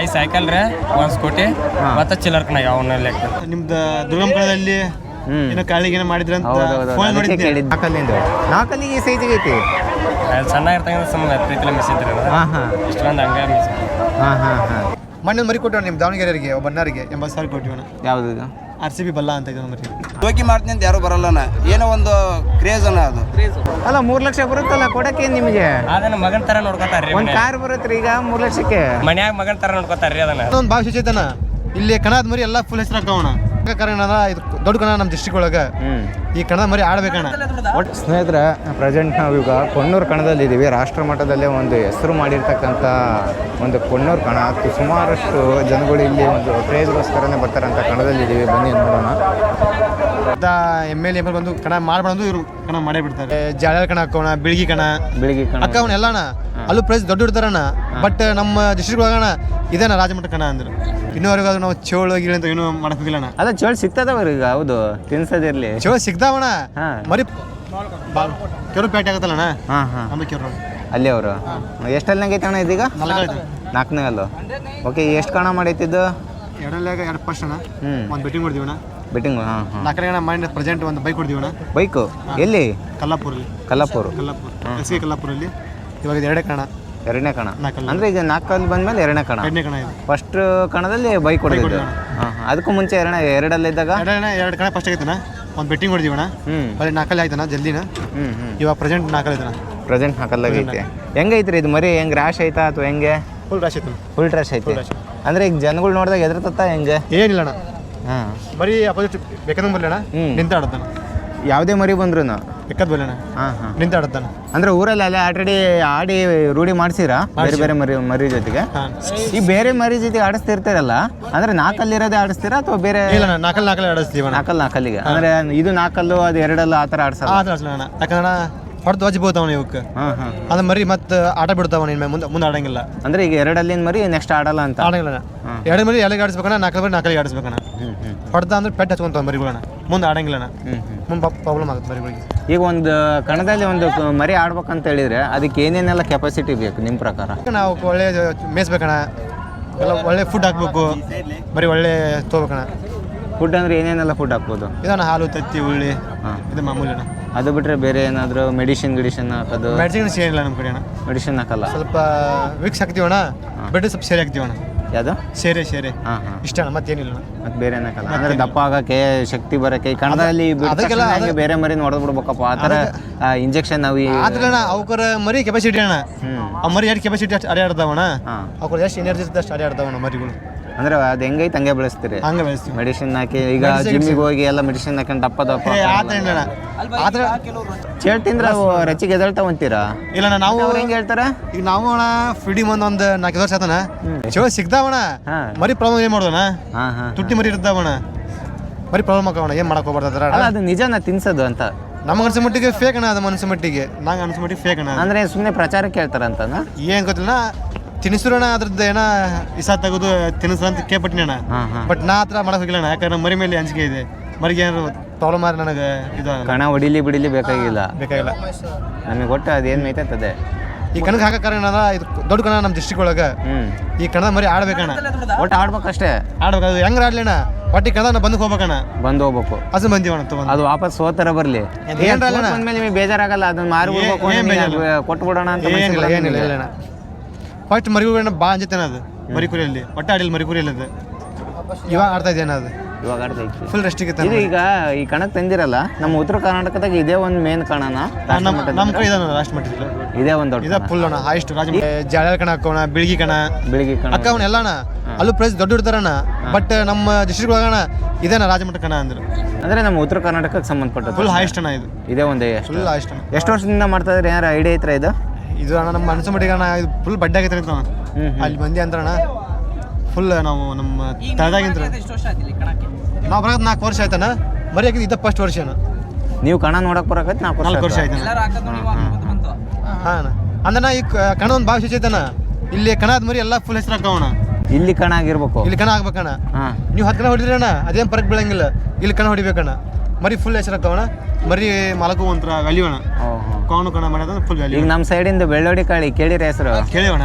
I cycle ರೀ ಒಂದು scooty ಮತ್ತೆ ಚಿಲ್ಲರ್ ಕಣ ಅವನ್ನ ಲೆಕ್ಕ? ನಿಮ್ದು ದುರ್ಗಮ್ ಏನೋ ಕಾಳಿಗೆ ಮಾಡಿದ್ರೆ ಅಂತ ಫೋನ್ ನೋಡಿದ್ದೆ. ನಾಲ್ಕಲ್ಲಿಂದ ನಾಲ್ಕಲ್ಲಿಗೆ ಈ ಸೈಜಿಗೆ ಐತಿ? ಅದು ಚೆನ್ನಾಗಿರ್ತಂಗ ಸುಮ್ಮನೆ ಪ್ರೀತಿಲ ಮಿಸ್ ಇದ್ರಿ ಹಾಂ ಹಾಂ. ಇಷ್ಟೊಂದು ಹಂಗೆ ಮಿಸ್ ಹಾಂ ಹಾಂ ಹಾಂ. ಮಣ್ಣು ಮರಿ ಕೊಟ್ಟಿವ್ ನಿಮ್ಮ ದಾವಣಗೆರೆಯವರಿಗೆ ಒಬ್ಬ ಬಣ್ಣರಿಗೆ ಎಂಬತ್ತು ಸಾವಿರ ಕೊಟ್ಟಿವನ ಯಾವುದು ಇದು? ಆರ್ ಸಿ ಬಿ ಬಲ್ಲ ಅಂತ ಮರಿ ಜೋಕಿ ಮಾಡ್ತೀನಿ ಅಂತ ಯಾರು ಬರಲ್ಲನ ಏನೋ ಒಂದು ಕ್ರೇಜ್ ಅನ್ನ ಅದು. ಅಲ್ಲ ಮೂರ್ ಲಕ್ಷ ಬರುತ್ತಲ್ಲ ಕೊಡಕ್ಕೆ ನಿಮಗೆ? ಅದನ್ನ ಮಗನ್ ತರ ನೋಡ್ಕೊತಾರ್ರಿ ಒಂದು ಕಾರ್ ಬರುತ್ತೆ ಈಗ ಮೂರ್ ಲಕ್ಷಕ್ಕೆ? ಮನ್ಯಾಗ ಮಗನ್ ತರ ನೋಡ್ಕೊತಾರ್ರಿ ಅದನ್ನ. ಒಂದು ಭಾಳ ಇಲ್ಲಿ ಕಣದ ಮರಿ ಎಲ್ಲ ಫುಲ್ ಹೆಸರು ಹಾಕವಣ ಕಾರಣ ಅಂದ್ರೆ ಇದು ದೊಡ್ಡ ಕಣ ನಮ್ಮ ದೃಷ್ಟಿ ಒಳಗೆ ಈ ಕಣದ ಮರಿ ಆಡ್ಬೇಕಣ ಒಟ್ಟು ಸ್ನೇಹಿತರೆ ಪ್ರೆಸೆಂಟ್ ನಾವೀಗ ಕೊಣ್ಣೂರು ಕಣದಲ್ಲಿ ಇದ್ದೀವಿ ರಾಷ್ಟ್ರ ಮಟ್ಟದಲ್ಲೇ ಒಂದು ಹೆಸರು ಮಾಡಿರ್ತಕ್ಕಂಥ ಒಂದು ಕೊಣ್ಣೂರು ಕಣ ಅದು ಸುಮಾರಷ್ಟು ಜನಗಳು ಇಲ್ಲಿ ಒಂದು ಪ್ರೇಜ್ಗೋಸ್ಕರನೇ ಬರ್ತಾರಂಥ ಕಣದಲ್ಲಿ ಇದ್ದೀವಿ ಬನ್ನಿ ನೋಡೋಣ. ಎಂ ಎಲ್ ಎ ಬಂದು ಕಣ ಮಾಡ್ಬಾರ್ದು ಇವರು ಕಣ ಮಾಡೇ ಬಿಡ್ತಾರೆ. ಜಾಳ ಕಣ ಹಾಕೋಣ ಬಿಳಿಗಿ ಕಣ. ಬೆಳಿಗ್ಗೆ ಕಣ. ಅಕ್ಕ ಅವನ ಎಲ್ಲಣ್ಣ ಅಲ್ಲೂ ಪ್ರೈಸ್ ದೊಡ್ಡ ಇಡ್ತಾರಣ್ಣ. ಬಟ್ ನಮ್ಮ ಡಿಸ್ಟ್ರಿಕ್ಟ್ ಒಳಗಣ ಇದೇನ ರಾಜಮಠ ಕಣ ಅಂದ್ರು. ಇನ್ನೂವರೆಗೂ ಅದು ನಾವು ಚೋಳು ಗಿಳಿ ಅಂತ ಏನು ಮಾಡಕ್ ಹೋಗಿಲ್ಲಣ್ಣ ಅಲ್ಲ ಚೋಳ್ ಈಗ ಹೌದು. ತಿನ್ಸದಿರ್ಲಿ. ಚೋಳು ಸಿಗ್ತಾವಣ ಹಾ. ಮರಿ ಕೆರು ಪೇಟೆ ಆಗತ್ತಲ್ಲಣ್ಣ? ಹಾಂ ಹಾಂ. ಕೆರು ಅಲ್ಲಿ ಅವರು. ಎಷ್ಟಲ್ಲಿ ನಂಗೆ ಅಣ್ಣ ಇದೀಗ? ನಾಲ್ಕು ನಾಲ್ಕನೇ ಅಲ್ಲು. ಓಕೆ ಎಷ್ಟು ಕಣ ಮಾಡೈತಿದ್ದು ಎರಡಲ್ಲಾಗ ಎರಡು ಫಸ್ಟ್ ಅಣ್ಣ. ಒಂದು ಬೆಟ್ಟಿಂಗ್ ಕೊಡ್ತೀವಣ್ಣ ಬೆಟ್ಟಿಂಗು ಹಾಂ ಹಾಂ. ನಾಲ್ಕನೇ ಮೈಂಡ್ ಪ್ರೆಸೆಂಟ್ ಒಂದು ಬೈಕ್ ಕೊಡ್ತೀವಣ್ಣ ಬೈಕು ಎಲ್ಲಿ? ಕಲ್ಲಾಪುರಲ್ಲಿ ಕಲ್ಲಾಪುರ. ಕಲ್ಲಾಪುರ. ಎಸ್ ಕೆ ಕಲ್ಲಾಪುರಲ್ಲಿ. ಇವಾಗ ಇದು ಎರಡೇ ಕಣ. ಎರಡನೇ ಕಣ. ಅಂದ್ರೆ ಈಗ ನಾಲ್ಕಲ್ಲಿ ಬಂದ್ಮೇಲೆ ಎರಡನೇ ಕಣ. ಎರಡನೇ ಕಣ ಇದು. ಫಸ್ಟ್ ಕಣದಲ್ಲಿ ಬೈಕ್ ಹೊಡೆದಿದ್ದು. ಹಾಂ ಅದಕ್ಕೂ ಮುಂಚೆ ಎರಡನೇ ಎರಡಲ್ಲಿದ್ದಾಗ ಎರಡನೇ ಎರಡು ಕಣ ಫಸ್ಟ್ ಆಗೈತಣ್ಣ ಒಂದು ಬೆಟ್ಟಿಂಗ್ ಹೊಡೆದಿವಣ ಹ್ಞೂ ಅಲ್ಲಿ ನಾಲ್ಕಲ್ಲಿ ಆಯ್ತಣ್ಣ ಜಲ್ದಿನ. ಹ್ಞೂ ಹ್ಞೂ ಇವಾಗ ಪ್ರೆಸೆಂಟ್ ನಾಲ್ಕಲ್ಲಿ ಐತಣ್ಣ. ಪ್ರೆಸೆಂಟ್ ಹಾಕಲ್ಲಾಗೈತೆ ಹೆಂಗೈತ್ರಿ ಇದು ಮರಿ? ಹೆಂಗೆ ರ್ಯಾಶ್ ಐತಾ ಅಥವಾ ಹೆಂಗೆ? ಫುಲ್ ರ್ಯಾಶ್ ಐತೆ ಫುಲ್ ರ್ಯಾಶ್ ಐತೆ. ಅಂದರೆ ಈಗ ಜನಗಳು ನೋಡಿದಾಗ ಎದುರ್ತತ್ತ ಹೆಂಗೆ? ಏನಿಲ್ಲಣ್ಣ. ಹಾಂ. ಬರೀ ಅಪೋಸಿಟ್ ಬೇಕಾದಂಗೆ ಬರಲಣ್ಣ ಹ್ಮ್. ಯಾವುದೇ ಮರಿ ಬಂದ್ರು ಬೇಕಾದ್ ಬರಲಣ್ಣ ಹಾಂ ಅಂದ್ರೆ ಊರಲ್ಲಿ ಅಲ್ಲೇ ಆಲ್ರೆಡಿ ಆಡಿ ರೂಢಿ ಮಾಡಿಸಿರಾ? ಬೇರೆ ಬೇರೆ ಮರಿ ಮರಿ ಜೊತೆಗೆ? ಹಾಂ. ಈ ಬೇರೆ ಮರಿ ಜೊತೆಗೆ ಆಡಿಸ್ತಿರ್ತಾರಲ್ಲ? ಅಂದ್ರೆ ನಾಲ್ಕಲ್ಲಿರೋದೇ ಆಡಿಸ್ತೀರಾ ಅಥವಾ ಬೇರೆ ಇಲ್ಲ ನಾಲ್ಕಲ್ಲಿ ನಾಲ್ಕಲ್ಲಿ ಆಡಿಸ್ತೀವಣ್ಣ ನಾಕಲ್ ನಾಲ್ಕಲ್ಲಿಗೆ ಅಂದ್ರೆ ಇದು ನಾಕಲ್ಲು ಅದು ಎರಡಲ್ಲ ಆ ಥರ ಆಡ್ಸಲ್ಲ? ಆ ಥರ ಆಡ್ಸಲ್ಲ ಯಾಕಂದ್ರೆ ಹೊಡೆದು ಹಚ್ಬೋದು ಅವನು ಇವಕ್ಕೆ. ಹಾಂ ಹಾಂ. ಅದು ಮರಿ ಮತ್ತೆ ಆಟ ಬಿಡ್ತಾವ ಇನ್ಮೇಲೆ ಮುಂದೆ ಮುಂದೆ ಆಡಂಗಿಲ್ಲ. ಅಂದ್ರೆ ಈಗ ಎರಡಲ್ಲಿನ ಮರಿ ನೆಕ್ಸ್ಟ್ ಆಡಲ್ಲ ಅಂತ? ಆಡಂಗಿಲ್ಲ ಎರಡು ಮರಿ ಎಲ್ಲಿಗೆ ಆಡಿಸ್ಬೇಕಣ್ಣ? ನಾಲ್ಕು ಮರಿ ನಾಲ್ಕಲ್ಲಿ ಆಡಿಸ್ಬೇಕಣ್ಣ. ಹೊಡೆದ ಅಂದ್ರೆ ಪೆಟ್ಟು ಹಚ್ಕೊಂತಾವ ಮರಿಗಳನ್ನ. ಮುಂದೆ ಆಡಂಗಿಲ್ಲಣ್ಣ ಮುಂದೆ ಪ್ರಾಬ್ಲಮ್ ಆಗುತ್ತೆ ಮರಿಗಳಿಗೆ. ಈಗ ಒಂದು ಕಣದಲ್ಲಿ ಒಂದು ಮರಿ ಆಡ್ಬೇಕಂತ ಹೇಳಿದ್ರೆ ಅದಕ್ಕೆ ಏನೇನೆಲ್ಲ ಕೆಪಾಸಿಟಿ ಬೇಕು ನಿಮ್ಮ ಪ್ರಕಾರ? ನಾವು ಒಳ್ಳೆ ಮೇಯಿಸ್ಬೇಕಣ್ಣ. ಎಲ್ಲ ಒಳ್ಳೆ ಫುಡ್ ಹಾಕ್ಬೇಕು. ಬರೀ ಒಳ್ಳೆ ತೊಗೋಬೇಕಣ್ಣ. ಫುಡ್ ಅಂದ್ರೆ ಏನೇನೆಲ್ಲ ಫುಡ್ ಹಾಕ್ಬೋದು? ಇದನ್ನ ಹಾಲು ತತ್ತಿ ಉಳ್ಳಿ ಇದು ಮಾಮೂಲಿ ಅಣ್ಣ ಅದು ಬಿಟ್ರೆ ಬೇರೆ ಏನಾದರೂ ಮೆಡಿಸಿನ್ ಗಿಡಿಷನ್ ಹಾಕೋದು? ಮೆಡಿಸಿನ್ ಸೇರಿಲ್ಲ ನಮ್ಮ ಕಡೆ ಅಣ್ಣ ಮೆಡಿಸಿನ್ ಹಾಕಲ್ಲ? ಸ್ವಲ್ಪ ವಿಕ್ಸ್ ಹಾಕ್ತೀವಣ ಬೆಡ್ ಸ್ವಲ್ಪ ಸೇರಿ ಹಾಕ್ತೀವಣ ಯಾವುದು? ಸೇರೆ ಸೇರೆ. ಹಾಂ ಹಾಂ. ಇಷ್ಟ ಅಣ್ಣ ಮತ್ತೇನಿಲ್ಲ ಮತ್ತೆ ಬೇರೆ ಏನಾಕಲ್ಲ ಅಂದ್ರೆ ದಪ್ಪ ಆಗಕ್ಕೆ ಶಕ್ತಿ ಬರಕ್ಕೆ ಕಣದಲ್ಲಿ ಅದಕ್ಕೆಲ್ಲ ತಕ್ಷಣ ಬೇರೆ ಮರಿ ನೋಡದ್ ಬಿಡ್ಬೇಕಪ್ಪ? ಆ ಥರ ಇಂಜೆಕ್ಷನ್ ಈ ಆದ್ರೆ ಅಣ್ಣ ಅವಕರ ಮರಿ ಕೆಪಾಸಿಟಿ ಅಣ್ಣ. ಆ ಮರಿ ಎಷ್ಟು ಕೆಪಾಸಿಟಿ ಅಷ್ಟು ಅಡಿ ಆಡ್ತಾವಣ್ಣ ಹಾಂ. ಅವ್ರ ಎಷ್ಟು ಎನರ್ಜಿ ಇರ್ತದೆ ಅಷ್ಟು ಅಡಿ ಆಡ್ತಾವಣ್ಣ ಮರಿಗಳು. ಅಂದ್ರೆ ಅದು ಹೆಂಗೈತೆ ಹಂಗೆ ಬೆಳೆಸ್ತೀರಿ? ಹಂಗೆ ಬೆಳೆಸ್ತೀವಿ. ಮೆಡಿಸಿನ್ ಹಾಕಿ ಈಗ ಜಿಮ್ಮಿಗೆ ಹೋಗಿ ಎಲ್ಲ ಮೆಡಿಸಿನ್ ಹಾಕೊಂಡು ದಪ್ಪ ದಪ್ಪ ಏ ಚೇಳ್ ತಿಂದ್ರೆ ಅವು ರಚಿಗೆ ಎದಳ್ತಾವ ಅಂತೀರಾ ಇಲ್ಲ ಅಣ್ಣ ನಾವು ಅವ್ರು ಹೆಂಗೆ ಹೇಳ್ತಾರೆ? ಈಗ ನಾವು ಅಣ್ಣ ಫಿಡಿ ಮಂದ್ ಒಂದು ನಾಲ್ಕು ವರ್ಷ ಆತನ ಚೋ ಸಿಗ್ತಾವಣ ಹಾ. ಮರಿ ಪ್ರಾಬ್ಲಮ್ ಏನ್ ಮಾಡೋಣ ಹಾ ಹಾ ತುಟ್ಟಿ ಮರಿ ಇರ್ತಾವಣ ಮರಿ ಪ್ರಾಬ್ಲಮ್ ಆಗೋಣ ಏನು ಮಾಡಕ್ ಹೋಗ್ಬಾರ್ದು ಅಲ್ಲ ಅದು ನಿಜನ ತಿನ್ಸೋದು ಅಂತ. ನಮ್ಗೆ ಅನ್ಸೋ ಮಟ್ಟಿಗೆ ಫೇಕ್ ಅಣ್ಣ ಅದು ಮನಸ್ಸು ಮಟ್ಟಿಗೆ. ನಂಗೆ ಅನ್ಸೋ ಮಟ್ಟಿಗೆ ಫೇಕ್ ಅಣ್ಣ ಅಂದ್ರೆ ಸುಮ್ಮನೆ ಪ್ರಚಾರಕ್ಕೆ ಹೇಳ್ತಾರಂತನ ಏನ್ ಗೊತ್ತಿಲ್ಲ ತಿನ್ನಿಸ್ರಣ ಅದ್ರದ್ದು ಏನ ಇಸ ತೆಗೆದು ತಿನಿಸು ಅಂತ ಕೇಳ್ಪಟ್ಟಿನಿ ಅಣ್ಣ. ಹಾಂ ಹಾಂ. ಬಟ್ ನಾ ಹತ್ರ ಮಾಡಕ್ ಹೋಗಿಲ್ಲ ಅಣ್ಣ ಯಾಕಂದ್ರೆ ಮರಿ ಮೇಲೆ ಅಂಜಿಕೆ ಇದೆ. ಮರಿಗೆ ಏನಾರು ಪ್ರಾಬ್ಲಮ್ ಆದ್ರೆ ನನಗೆ ಇದು ಕಣ ಹೊಡಿಲಿ ಬಿಡಿಲಿ ಬೇಕಾಗಿಲ್ಲ. ಬೇಕಾಗಿಲ್ಲ. ನಮಗೆ ಒಟ್ಟು ಅದೇನು ಮೇಯ್ತದೆ ಈ ಕಣಕ್ಕೆ ಹಾಕೋ ಕಾರಣ ಏನಂದ್ರೆ ಇದು ದೊಡ್ಡ ಕಣ ನಮ್ಮ ಡಿಸ್ಟ್ರಿಕ್ಟ್ ಒಳಗೆ. ಹ್ಞೂ ಈ ಕಣದ ಮರಿ ಆಡ್ಬೇಕಣ್ಣ ಒಟ್ಟು ಆಡ್ಬೇಕಷ್ಟೇ. ಆಡ್ಬೇಕು ಅದು ಹೆಂಗ್ರ ಆಡ್ಲಿಣ್ಣ ಒಟ್ಟಿ ಕಣದ ನಾ ಬಂದಕ್ಕೆ ಹೋಗ್ಬೇಕಣ್ಣ ಬಂದು ಹೋಗ್ಬೇಕು. ಅದು ಬಂದೀವಣ್ಣ ತಗೊಂಡು. ಅದು ವಾಪಸ್ ಸೋತರ ಬರಲಿ. ಏನ್ರ ಅಲ್ಲಣ್ಣ? ಬಂದ್ಮೇಲೆ ನಿಮಗೆ ಬೇಜಾರಾಗಲ್ಲ ಅದನ್ನ ಮಾರಿ ಕೊಟ್ಟು ಬಿಡೋಣ ಏನ್ ಬೇಜಾರು? ಕೊಟ್ಬಿಡೋಣ ಅಂತ ಏನಿಲ್ಲ ಮನ್ಸಿಗೆ ಏನಿಲ್ಲ ಇಲ್ಲ ಇಲ್ಲ ಫಸ್ಟ್ ಮರಿಗುಗಳನ್ನ ಬಾ ಅಂಜತೇನ ಅದು? ಮರಿಕುರಿಯಲ್ಲಿ. ಒಟ್ಟ ಆಡಿಲ್ಲ ಮರಿಕುರಿಯಲ್ಲಿ ಅದು. ಇವಾಗ ಆಡ್ತಾ ಇದ್ದೇನೆ ಅದು? ಇವಾಗ ಆಡ್ತೈತಿ ಫುಲ್ ರೆಸ್ಟಿಗೆ ಇದು ಈಗ ಈ ಕಣಕ್ ತಂದಿರಲ್ಲ ನಮ್ಮ ಉತ್ತರ ಕರ್ನಾಟಕದಾಗ ಇದೇ ಒಂದು ಮೇನ್ ಕಣನ ನಮ್ಮ ನಮ್ಮ ಕಡೆ ಇದಾನ ಲಾಸ್ಟ್ ಮಟ್ಟಿಲ್ಲ ಇದೇ ಒಂದು ದೊಡ್ಡ ಇದ ಫುಲ್ ಅಣ್ಣ ಹಾಯಿಸ್ಟ್ ರಾಜ ಜಾಳ ಕಣ ಹಾಕೋಣ ಬಿಳಿಗಿ ಕಣ. ಬೆಳಿಗ್ಗೆ ಕಣ. ಅಕ್ಕ ಅವನ ಎಲ್ಲ ಅಣ್ಣ. ಅಲ್ಲೂ ಪ್ರೈಸ್ ದೊಡ್ಡ ಇಡ್ತಾರಣ್ಣ ಬಟ್ ನಮ್ಮ ಡಿಸ್ಟ್ರಿಕ್ಟ್ ಒಳಗಣ ಇದೇನ ರಾಜಮಟ್ಟ ಕಣ ಅಂದ್ರು. ಅಂದ್ರೆ ನಮ್ಮ ಉತ್ತರ ಕರ್ನಾಟಕಕ್ಕೆ ಸಂಬಂಧಪಟ್ಟ ಫುಲ್ ಹಾಯಿಸ್ಟ್ ಅಣ್ಣ ಇದು. ಇದೇ ಒಂದೇ ಫುಲ್ ಹಾಯಿಸ್ಟ್ ಅಣ್ಣ. ಎಷ್ಟು ವರ್ಷದಿಂದ ಮಾಡ್ತಾ ಇದ್ರೆ? ಏನಾರ ಐಡಿಯಾ ಐತ್ರ ಇದು? ಇದು ಅಣ್ಣ ನಮ್ಮ ಮನಸ್ಸು ಮಟ್ಟಿಗೆ ಅಣ್ಣ ಇದು ಫುಲ್ ಬಡ್ಡೆ ಆಗೈತೆ ಅಣ್ಣ. ಅಲ್ಲಿ ಮಂದಿ ಅಣ್ಣ ಫುಲ್ ನಾವು ನಮ್ಮ ತಳದಾಗಿಂತ್ರ ನಾವು ಬರೋದು ನಾಲ್ಕು ವರ್ಷ ಆಯ್ತಣ್ಣ. ಮರಿ ಇದು ಇದ್ದ ಫಸ್ಟ್ ವರ್ಷ ಅಣ್ಣ. ನೀವು ಕಣ ನೋಡಕ್ ಬರಕತ್ ನಾಲ್ಕು ನಾಲ್ಕು ವರ್ಷ ಆಯ್ತು ಹಾಂ ಅಣ್ಣ. ಅಂದ್ರೆ ಈ ಕಣ ಒಂದು ಭಾಳ ಐತನ ಇಲ್ಲಿ ಕಣದ ಮರಿ ಎಲ್ಲ ಫುಲ್ ಹೆಸರು ಹಾಕೋಣ ಇಲ್ಲಿ ಕಣ ಆಗಿರ್ಬೇಕು. ಇಲ್ಲಿ ಕಣ ಆಗ್ಬೇಕಣ್ಣ. ನೀವು ಹತ್ತು ಕಣ ಹೊಡಿದ್ರಣ್ಣ ಅದೇನು ಪರಕ್ ಬೀಳಂಗಿಲ್ಲ. ಇಲ್ಲಿ ಕಣ ಹೊಡಿಬೇಕಣ್ಣ. ಮರಿ ಫುಲ್ ಹೆಸರು ಹಾಕವಣ ಮರಿ ಮಲಗು ಒಂಥರ ವ್ಯಾಲ್ಯೂ ಅಣ್ಣ ಕಾಣು ಕಣ ಮಾಡೋದು ಫುಲ್ ವ್ಯಾಲ್ಯೂ ಈಗ ನಮ್ಮ ಸೈಡಿಂದ ಬೆಳ್ಳೋಡಿ ಕಾಳಿ ಕೇಳಿರ ಹೆಸರು? ಕೇಳಿವಣ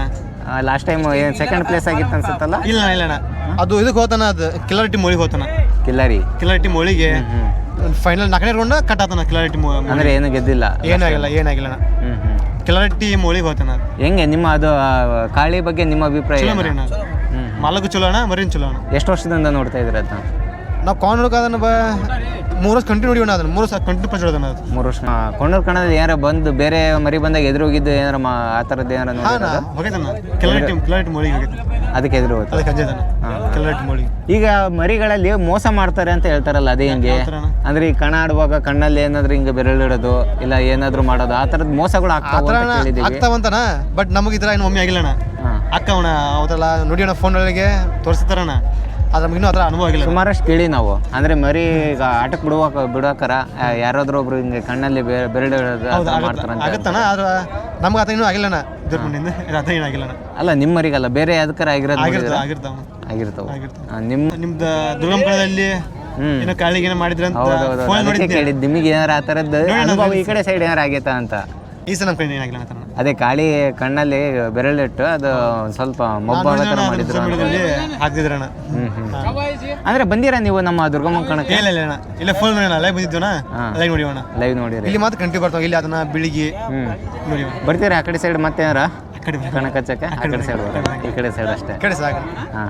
ಲಾಸ್ಟ್ ಟೈಮ್ ಏನು ಸೆಕೆಂಡ್ ಪ್ಲೇಸ್ ಆಗಿತ್ತು ಅನ್ಸುತ್ತಲ್ಲ? ಇಲ್ಲ ಇಲ್ಲ ಅಣ್ಣ. ಅದು ಇದಕ್ಕೆ ಹೋತಾನ ಅದು ಕಿಲಾರಿಟಿ ಮೋಳಿಗೆ ಹೋತಾನ. ಕಿಲ್ಲಾರಿ. ಕಿಲಾರಿಟಿ ಮೋಳಿಗೆ ಹ್ಮ್ ಫೈನಲ್ ನಾಲ್ಕನೇ ರೌಂಡ್ ಕಟ್ ಆತನ ಕಿಲಾರಿಟಿ ಅಂದ್ರೆ ಏನು ಗೆದ್ದಿಲ್ಲ? ಏನಾಗಿಲ್ಲ ಏನಾಗಿಲ್ಲ ಅಣ್ಣ. ಕಿಲಾರಿಟಿ ಮೋಳಿಗೆ ಹೋತಾನ. ಹೆಂಗೆ ನಿಮ್ಮ ಅದು ಕಾಳಿ ಬಗ್ಗೆ ನಿಮ್ಮ ಅಭಿಪ್ರಾಯ ಮಲಗು ಮರಿ ಅಣ್ಣ. ಚಲೋ ಅಣ್ಣ ಮರಿನ್ ಚಲೋ ಅಣ್ಣ. ಎಷ್ಟು ವರ್ಷದಿಂದ ನೋಡ್ತಾ ಇದ್ರೆ ಅದನ್ನ? ನಾವು ಕಾಣ್ ನೋಡೋಕೆ ಅದನ್ನ ಬ. ಮೂರು ವರ್ಷ ಕಂಟಿನ್ಯೂ ಹೊಡಿಯೋಣ ಅದನ್ನ ಮೂರು ವರ್ಷ ಕಂಟಿನ್ಯೂ ಪಂಚ ಹೊಡೆದ ಅದು. ಮೂರು ವರ್ಷ. ಕೊಂಡೂರು ಕಣದಲ್ಲಿ ಏನಾರ ಬಂದು ಬೇರೆ ಮರಿ ಬಂದಾಗ ಎದುರು ಹೋಗಿದ್ದು ಏನಾರ ಮಾ ಆ ಥರದ್ದು ಏನಾರ ಹಾಂ ಹೋಗೈತಣ್ಣ ಹೋಗೈತೆ ಅದಕ್ಕೆ ಎದುರು ಹೋಯ್ತು ಅದಕ್ಕೆ ಈಗ ಮರಿಗಳಲ್ಲಿ ಮೋಸ ಮಾಡ್ತಾರೆ ಅಂತ ಹೇಳ್ತಾರಲ್ಲ ಅದೇ ಹಿಂಗೆ? ಅಂದ್ರೆ ಈ ಕಣ ಆಡುವಾಗ ಕಣ್ಣಲ್ಲಿ ಏನಾದ್ರೂ ಹಿಂಗೆ ಬೆರಳಿಡೋದು ಇಲ್ಲ ಏನಾದ್ರೂ ಮಾಡೋದು ಆ ಥರದ ಮೋಸಗಳು ಆ ಆಗ್ತಾವ ಥರ ಅಂತ ಕೇಳಿದ್ದೀವಿ. ಆಗ್ತಾವಂತನ ಬಟ್ ನಮಗೆ ಈ ಥರ ಏನು ಒಮ್ಮೆ ಆಗಿಲ್ಲ ಅಣ್ಣ ಹಾಂ. ಅಕ್ಕವಣ ಅವತ್ತೆಲ್ಲ ಫೋನ್ ಒಳಗೆ ತೋರಿಸ್ತಾರಣ್ಣ ಅದು ನಮಗಿನ್ನೂ ಆ ಅನುಭವ ಆಗಿಲ್ಲ. ಸುಮಾರಷ್ಟು ಕೇಳಿ ನಾವು. ಅಂದ್ರೆ ಮರಿ ಈಗ ಆಟಕ್ಕೆ ಬಿಡುವಾಗ ಬಿಡೋಕರ ಯಾರಾದ್ರೂ ಒಬ್ರು ಹಿಂಗೆ ಕಣ್ಣಲ್ಲಿ ಬೆರಳು ಬೆರಳಿಡೋದು ಆ ಹೌದು ಥರ ಆಗತ್ತ ಮಾಡ್ತಾರಂತ. ಆಗತ್ತಣ್ಣ ಆದ್ರೆ ನಮ್ಗೆ ಆತ ಇನ್ನೂ ಆಗಿಲ್ಲಣ್ಣ. ದುರ್ಮಂಡಿಂದ ಆತ ಏನೂ ಆಗಿಲ್ಲಣ್ಣ. ಅಲ್ಲ ನಿಮ್ಮ ಮರಿಗಲ್ಲ ಬೇರೆ ಯಾವ್ದಕ್ಕಾರ ಆಗಿರೋದು ಆಗಿರ್ತಾವ? ಆಗಿರ್ತಾವ. ಆಗಿರ್ತಾವ. ನಿಮ್ಮ ನಿಮ್ದು ದುರ್ಗಂಕಳದಲ್ಲಿ ಕಡೆಯಲ್ಲಿ ಏನೋ ಕಾಳಿಗೆ ಏನೋ ಮಾಡಿದ್ರೆ ಅಂತ ಕೇಳಿದ್ದು ನಿಮಗೆ ಏನಾರ ಆ ಥರದ್ದು ಅನುಭವ ಈ ಕಡೆ ಸೈಡ್ ಏನಾರ ಆಗೈತಾ ಅಂತ. ಈ ಸಲ ನಮ್ಮ ಕಡೆ ಏನಾಗಿಲ್ಲ ಅಣ್ಣ ಅದೇ ಕಾಳಿ ಕಣ್ಣಲ್ಲಿ ಬೆರಳಿಟ್ಟು ಅದು ಸ್ವಲ್ಪ ಮೊಬ್ಬ ಥರ ಮಾಡಿದ್ರು ಹ್ಮ್ ಅಂದ್ರೆ ಬಂದಿರ ನೀವು ನಮ್ಮ ದುರ್ಗಮ್ಮ ಕಣಕ್ಕೆ? ಇಲ್ಲ ಇಲ್ಲ ಅಣ್ಣ. ಇಲ್ಲ ಫೋನ್ ನೋಡೋಣ ಲೈವ್ ನೋಡಿ ಹಾ. ಲೈವ್ ನೋಡಿ ಲೈವ್ ನೋಡಿರಿ. ಇಲ್ಲಿ ಮಾತ್ರ ಕಂಟಿನ್ಯೂ ಬರ್ತಾವ ಇಲ್ಲಿ ಅದನ್ನ ಬೆಳಿಗ್ಗೆ ನೋಡಿವ ಬರ್ತೀರಾ ಆ ಕಡೆ ಸೈಡ್ ಮತ್ತೆ ಏನಾರ ಆ ಕಡೆ ಸೈಡ್ ಈ ಕಡೆ ಸೈಡ್ ಅಷ್ಟೇ. ಕಡೆ ಸಾಕು ಹಾಂ ಹಾಂ.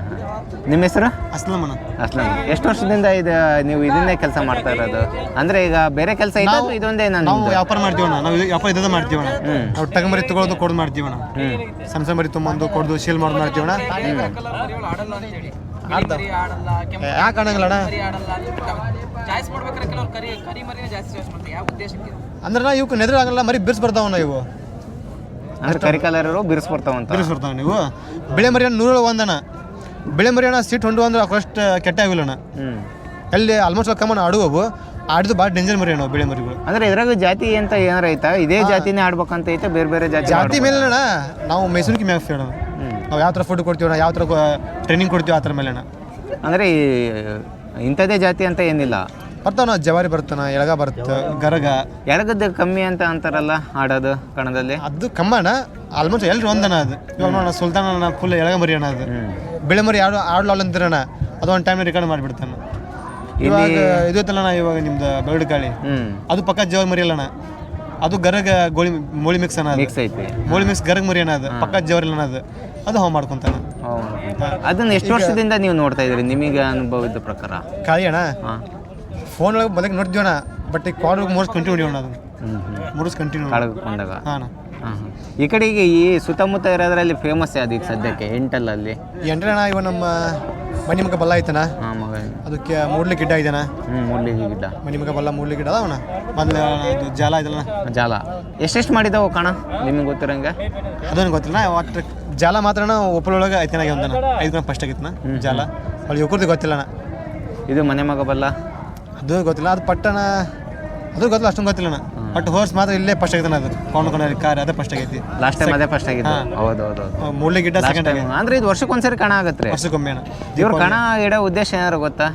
ನಿಮ್ಮ ಹೆಸರು? ಅಸ್ಲಮಣ್ಣ ಅಸ್ಲಮ್ ಎಷ್ಟು ವರ್ಷದಿಂದ ಇದು ನೀವು ಇದನ್ನೇ ಕೆಲಸ ಮಾಡ್ತಾ ಇರೋದು? ಅಂದ್ರೆ ಈಗ ಬೇರೆ ಕೆಲಸ ಇಲ್ಲ ಇದೊಂದೇ ನಾನು ನಾವು ವ್ಯಾಪಾರ ಮಾಡ್ತೀವಣ್ಣ. ನಾವು ಇದು ವ್ಯಾಪಾರ ಇದನ್ನ ಮಾಡ್ತೀವಣ್ಣ. ಹ್ಮ್. ನಾವು ಟಗಮರಿ ತಗೊಳ್ಳೋದು ಕೊಡೋದು ಮಾಡ್ತೀವಣ್ಣ. ಹ್ಮ್. ಸಣ್ಣ ಸಣ್ಣ ಮರಿ ತೊಗೊಂಬಂದು ಕೊಡೋದು ಶೀಲ್ ಮಾಡೋದು ಮಾಡ್ತೀವಣ್ಣ. ಯಾಕೆ ಅನ್ನಂಗಿಲ್ಲ ಅಣ್ಣ ಚಾಯ್ಸ್ ಮಾಡ್ಬೇಕಾದ್ರೆ ಕೆಲವ್ರು ಕರಿ ಕರಿ ಜಾಸ್ತಿ ಚಾಯ್ಸ್ ಮಾಡ್ತಾರೆ. ಅಂದ್ರೆ ನಾ ಇವಕ್ಕೆ ನೆದ್ರ ಆಗಲ್ಲ ಮರಿ ಬಿರ್ಸ್ ಬರ್ತಾವಣ್ಣ ಇವು. ಅಂದ್ರೆ ಕರಿ ಬಿರಿಸ್ ಬಿರ್ಸ್ ಅಂತ. ಬಿರ್ಸ್ ಬರ್ತಾವ ನೀವು. ಬೆಳೆ ಮರಿ ಅಣ್ಣ ನೂರ ಒಂದಣ್ಣ. ಬೆಳೆ ಮರಿ ಅಣ್ಣ ಸೀಟ್ ಹೊಂಡು ಅಂದ್ರೆ ಅಷ್ಟು ಕೆಟ್ಟ ಆಗಿಲ್ಲಣ ಹ್ಮ್. ಎಲ್ಲಿ ಆಲ್ಮೋಸ್ಟ್ ಕಮ್ಮನ ಆಡುವವು. ಆಡಿದ್ದು ಭಾಳ ಡೇಂಜರ್ ಮರಿ ಅಣ್ಣ ಬಿಳಿ ಮರಿಗಳು. ಅಂದ್ರೆ ಇದ್ರಾಗ ಜಾತಿ ಅಂತ ಏನಾರ ಐತಾ? ಇದೇ ಜಾತಿನೇ ಆಡ್ಬೇಕಂತ ಐತೆ ಬೇರೆ ಬೇರೆ ಜಾತಿ ಜಾತಿ ಮೇಲೆ ಅಣ್ಣ ನಾವು ಮೈಸೂರಿಗೆ ಮ್ಯಾಗ್ಸ್ ಅಣ್ಣ. ನಾವು ಯಾವ ಥರ ಫುಡ್ ಕೊಡ್ತೀವಿ ಅಣ್ಣ ಯಾವ ಥರ ಟ್ರೈನಿಂಗ್ ಕೊಡ್ತೀವಿ ಆ ಥರ ಮೇಲೆ ಅಣ್ಣ ಅಂದ್ರೆ ಈ ಇಂಥದೇ ಜಾತಿ ಅಂತ ಏನಿಲ್ಲ. ಬರ್ತಾವ ನಾವು ಜವಾರಿ ಬರ್ತಾನ ಎಳಗ ಬರ್ತ ಗರಗ? ಎಳಗದ್ದು ಕಮ್ಮಿ ಅಂತ ಅಂತಾರಲ್ಲ ಆಡೋದು ಕಣದಲ್ಲಿ? ಅದು ಕಮ್ಮಣ. ಆಲ್ಮೋಸ್ಟ್ ಎಲ್ರು ಒಂದನ ಅದು. ಇವಾಗ ನೋಡೋಣ ಸುಲ್ತಾನ ಅಣ್ಣ ಫುಲ್ ಎಳಗ ಮರಿ ಅಣ್ಣ ಅದು ಬೆಳೆ ಮರಿ ಆಡು ಆಡ್ಲಾಲ್ ಅಂತಿರಣ. ಅದು ಒಂದು ಟೈಮ್ ರೆಕಾರ್ಡ್ ಮಾಡಿಬಿಡ್ತಾನೆ. ಇವಾಗ ಇದು ಐತಲ್ಲ ಅಣ್ಣ ಇವಾಗ ನಿಮ್ದು ಬೆರಡು ಕಾಳಿ. ಅದು ಪಕ್ಕ ಜವಾರಿ ಮರಿ ಅಲ್ಲಣ್ಣ ಅದು ಗರಗ ಗೋಳಿ ಮೋಳಿ ಮಿಕ್ಸ್ ಅನ್ನ ಮಿಕ್ಸ್ ಐತಿ. ಮೋಳಿ ಮಿಕ್ಸ್ ಗರಗ ಮರಿ ಅಣ್ಣ ಅದು ಪಕ್ಕ ಜವಾರಿ ಅಣ್ಣ ಅದು. ಅದು ಹಾವು ಮಾಡ್ಕೊಂತಾನೆ. ಅದನ್ನ ಎಷ್ಟು ವರ್ಷದಿಂದ ನೀವು ನೋಡ್ತಾ ಇದ್ರಿ ನಿಮಗೆ ಅನುಭವದ ಪ್ರಕಾರ. ಕಾಳಿ ಅಣ್ಣ. ಹಾಂ. ಫೋನ್ ಒಳಗೆ ಮೊದಲಿಗೆ ನೋಡ್ತೀವಣ ಬಟ್ ಈ ಕಾಲ್ ಮೂರ್ಸ್ ಕಂಟಿನ್ಯೂ ಅಣ್ಣ ಅದು. ಮೂರ್ಸ್ ಕಂಟಿನ್ಯೂ ಕಳ್ಕೊಂಡಾಗ ಹಾಂ ಹಾಂ ಈ ಕಡೆಗೆ ಈ ಸುತ್ತಮುತ್ತ ಇರೋದ್ರಲ್ಲಿ ಫೇಮಸ್ ಯಾವ್ದು ಈಗ ಸದ್ಯಕ್ಕೆ ಎಂಟಲ್ ಅಲ್ಲಿ ಅಣ್ಣ ಇವ ನಮ್ಮ ಮನಿ ಮಗ ಬಲ್ಲ ಐತನ ಹಾಂ ಮಗ ಅದಕ್ಕೆ ಮೂಡ್ಲಿ ಗಿಡ್ಡ ಐತನ ಹ್ಞೂ ಮುಳ್ಳಿಗೆ ಗಿಡ್ಡ. ಮನಿ ಮಗ ಬಲ್ಲ ಮೂಡ್ಲಿ ಗಿಡ ಅವನ ಮೊದಲ ಇದು ಜಾಲ ಇದಲ್ಲ ಜಾಲ. ಎಷ್ಟೆಷ್ಟು ಮಾಡಿದಾವ ಕಣ ನಿಮಗೆ ಗೊತ್ತಿರಂಗ? ಅದನ್ನು ಗೊತ್ತಿಲ್ಲ ಒಟ್ಟು ಜಾಲ ಮಾತ್ರ ಒಳಗೆ ಐತನಾಗಿ ಒಂದನ ಐದು ಫಸ್ಟ್ ಆಗಿತ್ತನ ಜಾಲ. ಅಲ್ಲಿ ಯುವಕರದ್ದು ಗೊತ್ತಿಲ್ಲಣ್ಣ ಇದು ಮನೆ ಮಗ ಬಲ್ಲ? ಅದು ಗೊತ್ತಿಲ್ಲ. ಅದು ಪಟ್ಟಣ ಅದು ಗೊತ್ತಿಲ್ಲ ಅಷ್ಟೊಂದು ಗೊತ್ತಿಲ್ಲ ಬಟ್ ಹೋರ್ಸ್ ಮಾತ್ರ ಇಲ್ಲೇ ಫಸ್ಟ್ ಆಗಿದೆ ಅದು. ಕೊಂಡು ಕೊಂಡು ಕಾರ್ ಅದೇ ಫಸ್ಟ್ ಆಗೈತಿ. ಲಾಸ್ಟ್ ಟೈಮ್ ಅದೇ ಫಸ್ಟ್ ಆಗಿತ್ತು ಹೌದು ಹೌದು ಹೌದು. ಗಿಡ್ಡ ಸೆಕೆಂಡ್ ಟೈಮ್ ಅಂದ್ರೆ ಇದು ವರ್ಷಕ್ಕೆ ಒಂದ್ಸರಿ ಕಣ ಆಗತ್ತೆ ವರ್ಷಕ್ಕೊಮ್ಮೆ ಅಣ್ಣ. ಇವ್ರ ಕಣ ಇಡೋ ಉದ್ದೇಶ ಏನಾರು ಗೊತ್ತಾ?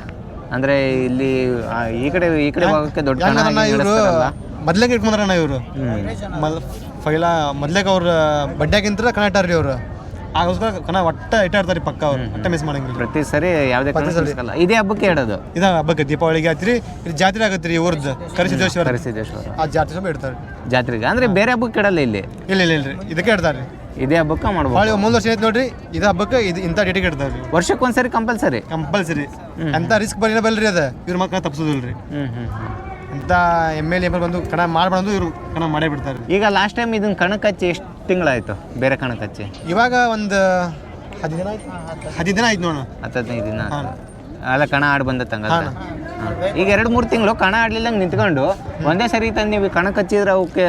ಅಂದ್ರೆ ಇಲ್ಲಿ ಆ, ಈ ಕಡೆ ಈ ಕಡೆ ಭಾಗಕ್ಕೆ ದೊಡ್ಡ ಕಣ ಇವರು ನಡೆಸ್ತಾರಲ್ಲ. ಮೊದ್ಲೇಗೆ ಇಟ್ಕೊಂಡ್ರಣ್ಣ ಇವರು. ಮೊದ್ಲು ಫೈಲಾ ಫೈಲ ಮೊದ್ಲೇಗ ಅವ್ರ ಬಡ್ಡ್ಯಾಗಿಂತ ಇಟ್ಟಾರ್ರಿ ಅವ್ರು. ಆಗೋಸ್ಕರ ಕಣ ಒಟ್ಟ ಇಟ್ಟಾಡ್ತಾರೆ ಪಕ್ಕ ಅವ್ರು. ಒಟ್ಟ ಮಿಸ್ ಮಾಡಂಗಿಲ್ಲ ಪ್ರತಿ ಸರಿ ಯಾವುದೇ ಕಣ ಸಿಗಲ್ಲ ಇದೇ ಹಬ್ಬಕ್ಕೆ ಇಡೋದು ಇದ ಹಬ್ಬಕ್ಕೆ ದೀಪಾವಳಿಗೆ ಆತ್ರಿ ಇಲ್ಲಿ ಜಾತ್ರೆ ಆಗತ್ರಿ ಇವ್ರದ್ದು. ಕರಿಸಿದ್ದೇಶ್ವರ. ಕರಿಸಿದ್ದೇಶ್ವರ. ಆ ಜಾತ್ರೆ ಸಮ ಇಡ್ತಾರೆ. ಜಾತ್ರೆಗೆ? ಅಂದ್ರೆ ಬೇರೆ ಹಬ್ಬಕ್ಕೆ ಇಡಲ್ಲ ಇಲ್ಲಿ? ಇಲ್ಲ ಇಲ್ಲ ಇಲ್ರಿ ಇದಕ್ಕೆ ಇಡ್ತಾರೆ ಇದೇ ಹಬ್ಬಕ್ಕೆ ಮಾಡ್ಬೋದು. ಭಾಳ ಮುಂದೆ ವರ್ಷ ಐತೆ ನೋಡ್ರಿ. ಇದು ಹಬ್ಬಕ್ಕೆ ಇದು ಇಂಥ ಡೇಟಿಗೆ ಇಡ್ತಾರೆ ರೀ. ವರ್ಷಕ್ಕೊಂದ್ಸರಿ ಕಂಪಲ್ಸರಿ ಕಂಪಲ್ಸರಿ ಎಂಥ ರಿಸ್ಕ್ ಬರೀನ ಬಲ್ರಿ ಅದು. ಇವ್ರ ಮಕ್ಕಳ ತಪ್ಪಿಸೋದಿಲ್ರಿ. ಹ್ಮ್ ಹ್ಮ್ ಹ್ಮ್. ಎಂಥ ಎಂ ಎಲ್ ಎ ಬಂದು ಕಣ ಮಾಡ್ಬಾರ್ದು ಇವರು ಕಣ ಮಾಡೇ ಬಿಡ್ತಾರೆ. ಈಗ ಲಾಸ್ಟ್ ಟೈಮ್ ಇದನ್ನ ಕಣಕ್ಕೆ ಹಚ್ಚಿ ಎಷ್ಟು ತಿಂಗಳಾಯ್ತು? ಬೇರೆ ಕಣಕ್ಕೆ ಹಚ್ಚಿ ಇವಾಗ ಒಂದು ಹದಿನೈದು ದಿನ ಆಯ್ತು. ಹದಿನೈದು ದಿನ ಆಯ್ತು ನೋಡೋಣ ಹತ್ತು ಹದಿನೈದು ದಿನ ಅಲ್ಲ ಕಣ ಆಡ್ ಬಂದ ತಂಗ. ಈಗ ಎರಡು ಮೂರು ತಿಂಗಳು ಕಣ ಆಡ್ಲಿಲ್ಲ ನಿಂತ್ಕೊಂಡು ಒಂದೇ ಸರಿ ತಂದು ನೀವು ಕಣಕ್ಕೆ ಹಚ್ಚಿದ್ರೆ ಅವಕ್ಕೆ